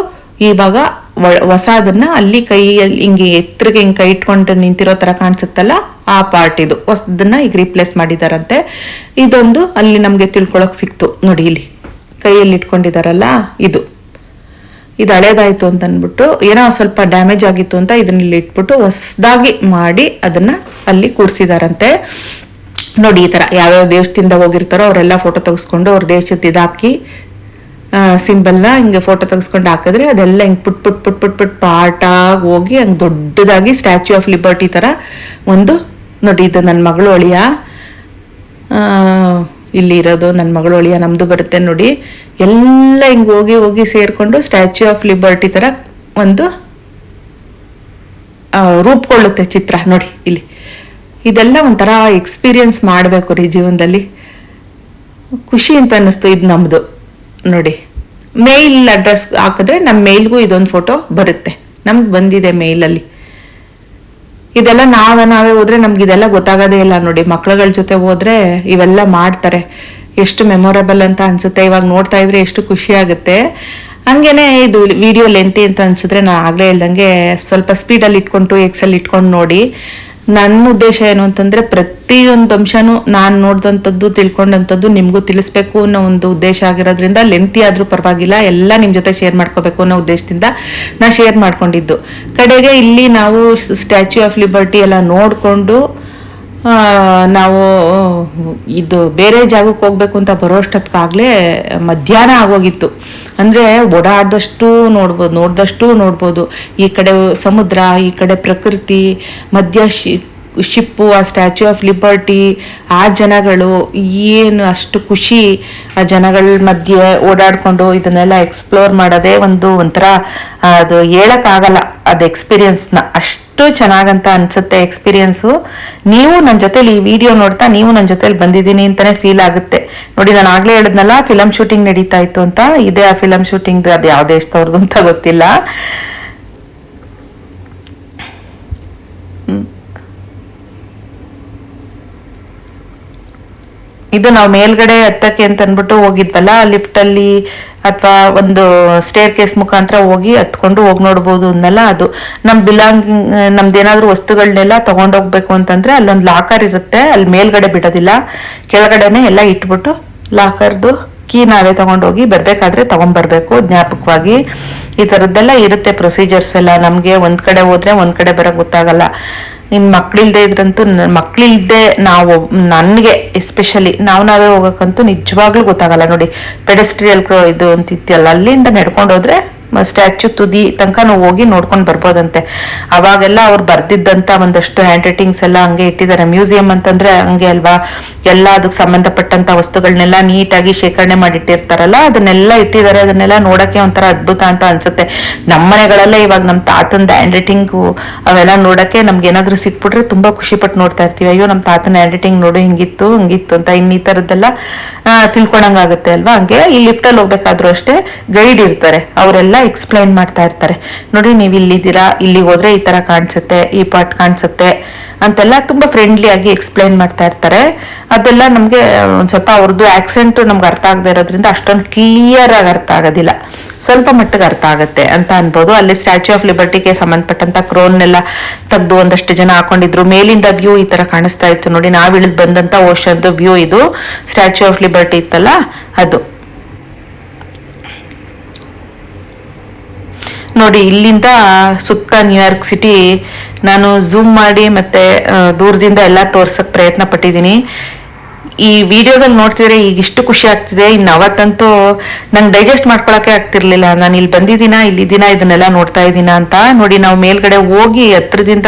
ಇವಾಗ ಹೊಸ ಅದನ್ನು ಅಲ್ಲಿ ಕೈಯಲ್ಲಿ ಹಿಂಗೆ ಎತ್ತರಿಗೆ ಹಿಂಗೆ ಕೈ ಇಟ್ಕೊಂಡು ನಿಂತಿರೋ ಥರ ಕಾಣಿಸುತ್ತಲ್ಲ? ಆ ಪಾರ್ಟ್ ಇದು. ಹೊಸದನ್ನ ಈಗ ರೀಪ್ಲೇಸ್ ಮಾಡಿದಾರಂತೆ. ಇದೊಂದು ಅಲ್ಲಿ ನಮಗೆ ತಿಳ್ಕೊಳಕ್ ಸಿಕ್ತು. ನೋಡಿ ಇಲ್ಲಿ. ಕೈಯಲ್ಲಿ ಇಟ್ಕೊಂಡಿದಾರಲ್ಲ, ಇದು. ಇದು ಹಳೇದಾಯ್ತು ಅಂತ ಅಂದ್ಬಿಟ್ಟು ಏನೋ ಸ್ವಲ್ಪ ಡ್ಯಾಮೇಜ್ ಆಗಿತ್ತು ಅಂತ ಇದನ್ನ ಇಲ್ಲಿ ಇಟ್ಬಿಟ್ಟು ಹೊಸದಾಗಿ ಮಾಡಿ ಅದನ್ನ ಅಲ್ಲಿ ಕೂಡ್ಸಿದಾರಂತೆ ನೋಡಿ ಈ ತರ ಯಾವ್ಯಾವ ದೇಶದಿಂದ ಹೋಗಿರ್ತಾರೋ ಅವರೆಲ್ಲ ಫೋಟೋ ತೆಗೆಸ್ಕೊಂಡು ಅವ್ರ ದೇಶದ ಇದಾಕಿ ಸಿಂಬಲ್ನ ಹಿಂಗೆ ಫೋಟೋ ತೆಗೆಸ್ಕೊಂಡು ಹಾಕಿದ್ರೆ ಅದೆಲ್ಲ ಹಿಂಗೆ ಪುಟ್ ಪುಟ್ ಪುಟ್ ಪುಟ್ ಪುಟ್ ಪಾರ್ಟಾಗಿ ಹೋಗಿ ಹಂಗೆ ದೊಡ್ಡದಾಗಿ ಸ್ಟ್ಯಾಚ್ಯೂ ಆಫ್ ಲಿಬರ್ಟಿ ಥರ ಒಂದು ನೋಡಿ ಇದು ನನ್ನ ಮಗಳು ಅಳಿಯ. ಇಲ್ಲಿ ಇರೋದು ನನ್ನ ಮಗಳು ಅಳಿಯ, ನಮ್ದು ಬರುತ್ತೆ ನೋಡಿ. ಎಲ್ಲ ಹಿಂಗೆ ಹೋಗಿ ಹೋಗಿ ಸೇರ್ಕೊಂಡು ಸ್ಟ್ಯಾಚ್ಯೂ ಆಫ್ ಲಿಬರ್ಟಿ ಥರ ಒಂದು ರೂಪುಕೊಳ್ಳುತ್ತೆ ಚಿತ್ರ ನೋಡಿ ಇಲ್ಲಿ. ಇದೆಲ್ಲ ಒಂಥರ ಎಕ್ಸ್ಪೀರಿಯನ್ಸ್ ಮಾಡಬೇಕು ರೀ ಜೀವನದಲ್ಲಿ. ಖುಷಿ ಅಂತ ಅನ್ನಿಸ್ತು ಇದು ನಮ್ದು ನೋಡಿ. ಮೇಲ್ ಅಡ್ರೆಸ್ ಹಾಕಿದ್ರೆ ನಮ್ಮ ಮೇಲ್ಗೂ ಇದೊಂದು ಫೋಟೋ ಬರುತ್ತೆ. ನಮ್ಗೆ ಬಂದಿದೆ ಮೇಲಲ್ಲಿ ಇದೆಲ್ಲ ನಾವ, ನಾವೇ ಹೋದ್ರೆ ನಮ್ಗೆ ಇದೆಲ್ಲ ಗೊತ್ತಾಗೋದೇ ಇಲ್ಲ ನೋಡಿ. ಮಕ್ಳುಗಳ ಜೊತೆ ಹೋದ್ರೆ ಇವೆಲ್ಲ ಮಾಡ್ತಾರೆ. ಎಷ್ಟು ಮೆಮೊರಬಲ್ ಅಂತ ಅನ್ಸುತ್ತೆ. ಇವಾಗ ನೋಡ್ತಾ ಇದ್ರೆ ಎಷ್ಟು ಖುಷಿ ಆಗುತ್ತೆ. ಹಂಗೇನೆ ಇದು ವಿಡಿಯೋ ಲೆಂತಿ ಅಂತ ಅನ್ಸಿದ್ರೆ ನಾ ಆಗ್ಲೇ ಹೇಳ್ದಂಗೆ ಸ್ವಲ್ಪ ಸ್ಪೀಡಲ್ಲಿ ಇಟ್ಕೊಂಡು ಟು ಎಕ್ಸ್ ಇಟ್ಕೊಂಡು ನೋಡಿ. ನನ್ನ ಉದ್ದೇಶ ಏನು ಅಂತಂದ್ರೆ ಪ್ರತಿಯೊಂದು ಅಂಶನೂ ನಾನು ನೋಡಿದಂಥದ್ದು, ತಿಳ್ಕೊಂಡಂಥದ್ದು ನಿಮಗೂ ತಿಳಿಸ್ಬೇಕು ಅನ್ನೋ ಒಂದು ಉದ್ದೇಶ ಆಗಿರೋದ್ರಿಂದ ಲೆಂತಿ ಆದ್ರೂ ಪರವಾಗಿಲ್ಲ, ಎಲ್ಲ ನಿಮ್ಮ ಜೊತೆ ಶೇರ್ ಮಾಡ್ಕೋಬೇಕು ಅನ್ನೋ ಉದ್ದೇಶದಿಂದ ನಾ ಶೇರ್ ಮಾಡ್ಕೊಂಡಿದ್ದು. ಕಡೆಗೆ ಇಲ್ಲಿ ನಾವು ಸ್ಟ್ಯಾಚ್ಯೂ ಆಫ್ ಲಿಬರ್ಟಿ ಎಲ್ಲ ನೋಡಿಕೊಂಡು ನಾವು ಇದು ಬೇರೆ ಜಾಗಕ್ಕೆ ಹೋಗ್ಬೇಕು ಅಂತ ಬರೋಷ್ಟೊತ್ತಿಗಾಗಲೇ ಮಧ್ಯಾಹ್ನ ಆಗೋಗಿತ್ತು. ಅಂದರೆ ಓಡಾಡ್ದಷ್ಟು ನೋಡ್ಬೋದು ನೋಡ್ದಷ್ಟು ನೋಡ್ಬೋದು. ಈ ಕಡೆ ಸಮುದ್ರ, ಈ ಕಡೆ ಪ್ರಕೃತಿ, ಮಧ್ಯ ಶಿ, ಶಿಪ್ಪು, ಆ ಸ್ಟ್ಯಾಚ್ಯೂ ಆಫ್ ಲಿಬರ್ಟಿ ಆ ಜನಗಳು, ಏನು ಅಷ್ಟು ಖುಷಿ ಆ ಜನಗಳ ಮಧ್ಯೆ ಓಡಾಡ್ಕೊಂಡು ಇದನ್ನೆಲ್ಲ ಎಕ್ಸ್ಪ್ಲೋರ್ ಮಾಡೋದೇ ಒಂದು ಒಂಥರ, ಅದು ಹೇಳೋಕ್ಕಾಗಲ್ಲ, ಅದು ಎಕ್ಸ್ಪೀರಿಯನ್ಸ್ನ ಅಷ್ಟು. ಚೆನ್ನಾಗಂತ ಅನ್ಸುತ್ತೆ ಎಕ್ಸ್ಪೀರಿಯನ್ಸು. ನೀವು ನನ್ನ ಜೊತೆಲಿ ಈ ವಿಡಿಯೋ ನೋಡ್ತಾ ನೀವು ನನ್ನ ಜೊತೆಲಿ ಬಂದಿದ್ದೀನಿ ಅಂತಾನೆ ಫೀಲ್ ಆಗುತ್ತೆ. ನೋಡಿ, ನಾನು ಆಗಲೇ ಹೇಳಿದ್ನಲ್ಲ ಫಿಲಮ್ ಶೂಟಿಂಗ್ ನಡೀತಾ ಇತ್ತು ಅಂತ. ಇದೇ ಆ ಫಿಲಮ್ ಶೂಟಿಂಗ್ ಅದು ಯಾವ ದೇಶದವ್ರದ್ದು ಅಂತ ಗೊತ್ತಿಲ್ಲ. ಇದು ನಾವು ಮೇಲ್ಗಡೆ ಹತ್ತಕ್ಕೆ ಅಂತ ಅಂದ್ಬಿಟ್ಟು ಹೋಗಿದ್ವಲ್ಲ ಲಿಫ್ಟ್ ಅಲ್ಲಿ ಅಥವಾ ಒಂದು ಸ್ಟೇರ್ ಕೇಸ್ ಮುಖಾಂತರ ಹೋಗಿ ಹತ್ಕೊಂಡು ಹೋಗಿ ನೋಡ್ಬೋದು ಅಂದಲ್ಲ ಅದು. ನಮ್ ಬಿಲಾಂಗಿಂಗ್ ನಮ್ದೇನಾದ್ರೂ ವಸ್ತುಗಳನ್ನೆಲ್ಲ ತಗೊಂಡೋಗ್ಬೇಕು ಅಂತಂದ್ರೆ ಅಲ್ಲೊಂದು ಲಾಕರ್ ಇರುತ್ತೆ ಅಲ್ಲಿ ಮೇಲ್ಗಡೆ ಬಿಡೋದಿಲ್ಲ. ಕೆಳಗಡೆನೆ ಎಲ್ಲ ಇಟ್ಬಿಟ್ಟು ಲಾಕರ್ದು ಕೀ ನಾವೇ ತಗೊಂಡೋಗಿ ಬರ್ಬೇಕಾದ್ರೆ ತಗೊಂಡ್ಬರ್ಬೇಕು ಜ್ಞಾಪಕವಾಗಿ. ಈ ಥರದ್ದೆಲ್ಲ ಇರುತ್ತೆ ಪ್ರೊಸೀಜರ್ಸ್ ಎಲ್ಲ. ನಮಗೆ ಒಂದ್ ಕಡೆ ಹೋದ್ರೆ ಒಂದ್ ಕಡೆ ಬರೋಕ್ ಗೊತ್ತಾಗಲ್ಲ. ಇನ್ ಮಕ್ಳಿಲ್ದೆ ಇದ್ರಂತೂ ಮಕ್ಳಿಲ್ದೆ ನಾವು ನನಗೆ ಎಸ್ಪೆಷಲಿ ನಾವು ನಾವೇ ಹೋಗೋಕ್ಕಂತೂ ನಿಜವಾಗ್ಲೂ ಗೊತ್ತಾಗಲ್ಲ. ನೋಡಿ ಪೆಡೆಸ್ಟ್ರಿಯಲ್ ಇದು ಅಂತಿತ್ತಲ್ಲ ಅಲ್ಲಿಂದ ನಡ್ಕೊಂಡು ಹೋದ್ರೆ ಸ್ಟ್ಯಾಚ್ಯೂ ತುದಿ ತನಕ ನಾವು ಹೋಗಿ ನೋಡ್ಕೊಂಡು ಬರ್ಬೋದಂತೆ. ಅವಾಗೆಲ್ಲ ಅವ್ರು ಬರ್ದಿದ್ದಂತ ಒಂದಷ್ಟು ಹ್ಯಾಂಡ್ ರೈಟಿಂಗ್ಸ್ ಎಲ್ಲ ಹಂಗೆ ಇಟ್ಟಿದ್ದಾರೆ. ಮ್ಯೂಸಿಯಂ ಅಂತಂದ್ರೆ ಹಂಗೆ ಅಲ್ವಾ? ಎಲ್ಲ ಅದಕ್ಕೆ ಸಂಬಂಧಪಟ್ಟಂತ ವಸ್ತುಗಳನ್ನೆಲ್ಲ ನೀಟಾಗಿ ಶೇಖರಣೆ ಮಾಡಿಟ್ಟಿರ್ತಾರಲ್ಲ? ಅದನ್ನೆಲ್ಲ ಇಟ್ಟಿದ್ದಾರೆ. ಅದನ್ನೆಲ್ಲ ನೋಡಕ್ಕೆ ಒಂಥರ ಅದ್ಭುತ ಅಂತ ಅನ್ಸುತ್ತೆ. ನಮ್ಮ ಮನೆಗಳಲ್ಲೇ ಇವಾಗ ನಮ್ಮ ತಾತಂದ ಹ್ಯಾಂಡ್ ರೈಟಿಂಗು ಅವೆಲ್ಲ ನೋಡಕ್ಕೆ ನಮ್ಗೆ ಏನಾದ್ರು ಸಿಕ್ಬಿಟ್ರೆ ತುಂಬಾ ಖುಷಿ ಪಟ್ಟು ನೋಡ್ತಾ ಇರ್ತೀವಿ. ಅಯ್ಯೋ ನಮ್ಮ ತಾತನ ಹ್ಯಾಂಡ್ ರೈಟಿಂಗ್ ನೋಡು, ಹಿಂಗಿತ್ತು ಹಿಂಗಿತ್ತು ಅಂತ ಇನ್ ಈ ತರದ್ದೆಲ್ಲ ತಿಳ್ಕೊಳಂಗಾಗುತ್ತೆ ಅಲ್ವಾ? ಹಂಗೆ ಈ ಲಿಫ್ಟ್ ಅಲ್ಲಿ ಹೋಗ್ಬೇಕಾದ್ರೂ ಅಷ್ಟೇ ಗೈಡ್ ಇರ್ತಾರೆ. ಅವರೆಲ್ಲ ಎಕ್ಸ್ಪ್ಲೈನ್ ಮಾಡ್ತಾ ಇರ್ತಾರೆ. ನೋಡಿ, ನೀವು ಇಲ್ಲಿದ್ದೀರಾ ಇಲ್ಲಿ ಹೋದ್ರೆ ಈ ತರ ಕಾಣಿಸುತ್ತೆ, ಈ ಪಾರ್ಟ್ ಕಾಣಿಸುತ್ತೆ ಅಂತೆಲ್ಲ ತುಂಬಾ ಫ್ರೆಂಡ್ಲಿ ಆಗಿ ಎಕ್ಸ್ಪ್ಲೈನ್ ಮಾಡ್ತಾ ಇರ್ತಾರೆ. ಅದೆಲ್ಲ ನಮಗೆ, ಒಂದು ಸ್ವಲ್ಪ ಅವ್ರದ್ದು ಆಕ್ಸೆಂಟ್ ನಮ್ಗೆ ಅರ್ಥ ಆಗದೆ ಇರೋದ್ರಿಂದ ಅಷ್ಟೊಂದು ಕ್ಲಿಯರ್ ಆಗಿ ಅರ್ಥ ಆಗೋದಿಲ್ಲ. ಸ್ವಲ್ಪ ಮಟ್ಟಿಗೆ ಅರ್ಥ ಆಗುತ್ತೆ ಅಂತ ಅನ್ಬೋದು. ಅಲ್ಲಿ ಸ್ಟ್ಯಾಚ್ಯೂ ಆಫ್ ಲಿಬರ್ಟಿಗೆ ಸಂಬಂಧಪಟ್ಟಂತ ಕ್ರೋನ್ ಎಲ್ಲ ತೆಗೆದು ಒಂದಷ್ಟು ಜನ ಹಾಕೊಂಡಿದ್ರು. ಮೇಲಿಂದ ವ್ಯೂ ಈ ತರ ಕಾಣಿಸ್ತಾ ಇತ್ತು. ನೋಡಿ, ನಾವ್ ಇಳಿದ್ ಬಂದಂತ ಓಷನ್ದು ವ್ಯೂ ಇದು. ಸ್ಟ್ಯಾಚ್ಯೂ ಆಫ್ ಲಿಬರ್ಟಿ ಇತ್ತಲ್ಲ, ಅದು. ನೋಡಿ, ಇಲ್ಲಿಂದ ಸುತ್ತ ನ್ಯೂಯಾರ್ಕ್ ಸಿಟಿ ನಾನು ಝೂಮ್ ಮಾಡಿ ಮತ್ತೆ ದೂರದಿಂದ ಎಲ್ಲ ತೋರ್ಸಕ್ ಪ್ರಯತ್ನ ಪಟ್ಟಿದ್ದೀನಿ. ಈ ವಿಡಿಯೋದಲ್ಲಿ ನೋಡ್ತಿದ್ರೆ ಈಗ ಇಷ್ಟು ಖುಷಿ ಆಗ್ತಿದೆ. ಇನ್ನು ಅವತ್ತಂತೂ ನಂಗೆ ಡೈಜೆಸ್ಟ್ ಮಾಡ್ಕೊಳಕ್ಕೆ ಆಗ್ತಿರ್ಲಿಲ್ಲ. ನಾನು ಇಲ್ಲಿ ಬಂದಿದ್ದೀನ ಇಲ್ಲಿ ದಿನ ಇದನ್ನೆಲ್ಲ ನೋಡ್ತಾ ಇದ್ದೀನ ಅಂತ. ನೋಡಿ, ನಾವು ಮೇಲ್ಗಡೆ ಹೋಗಿ ಹತ್ರದಿಂದ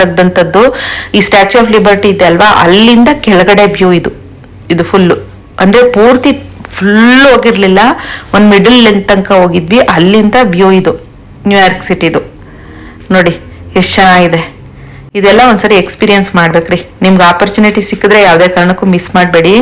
ತೆಗ್ದಂಥದ್ದು ಈ ಸ್ಟ್ಯಾಚ್ಯೂ ಆಫ್ ಲಿಬರ್ಟಿ ಇದೆ ಅಲ್ವಾ? ಅಲ್ಲಿಂದ ಕೆಳಗಡೆ ವ್ಯೂ ಇದು. ಇದು ಫುಲ್ಲು ಅಂದ್ರೆ ಪೂರ್ತಿ ಫುಲ್ ಹೋಗಿರ್ಲಿಲ್ಲ. ಒಂದ್ ಮಿಡಲ್ ಲೆಂತ್ ತನಕ ಹೋಗಿದ್ವಿ. ಅಲ್ಲಿಂದ ವ್ಯೂ ಇದು ನ್ಯೂಯಾರ್ಕ್ ಸಿಟಿದು ನೋಡಿ, ಎಷ್ಟು ಚೆನ್ನಾಗಿದೆ. ಇದೆಲ್ಲ ಒಂದ್ಸರಿ ಎಕ್ಸ್ಪೀರಿಯನ್ಸ್ ಮಾಡ್ಬೇಕ್ರಿ. ನಿಮ್ಗೆ ಆಪರ್ಚುನಿಟಿ ಸಿಕ್ಕಿದ್ರೆ ಯಾವುದೇ ಕಾರಣಕ್ಕೂ ಮಿಸ್ ಮಾಡಬೇಡಿ.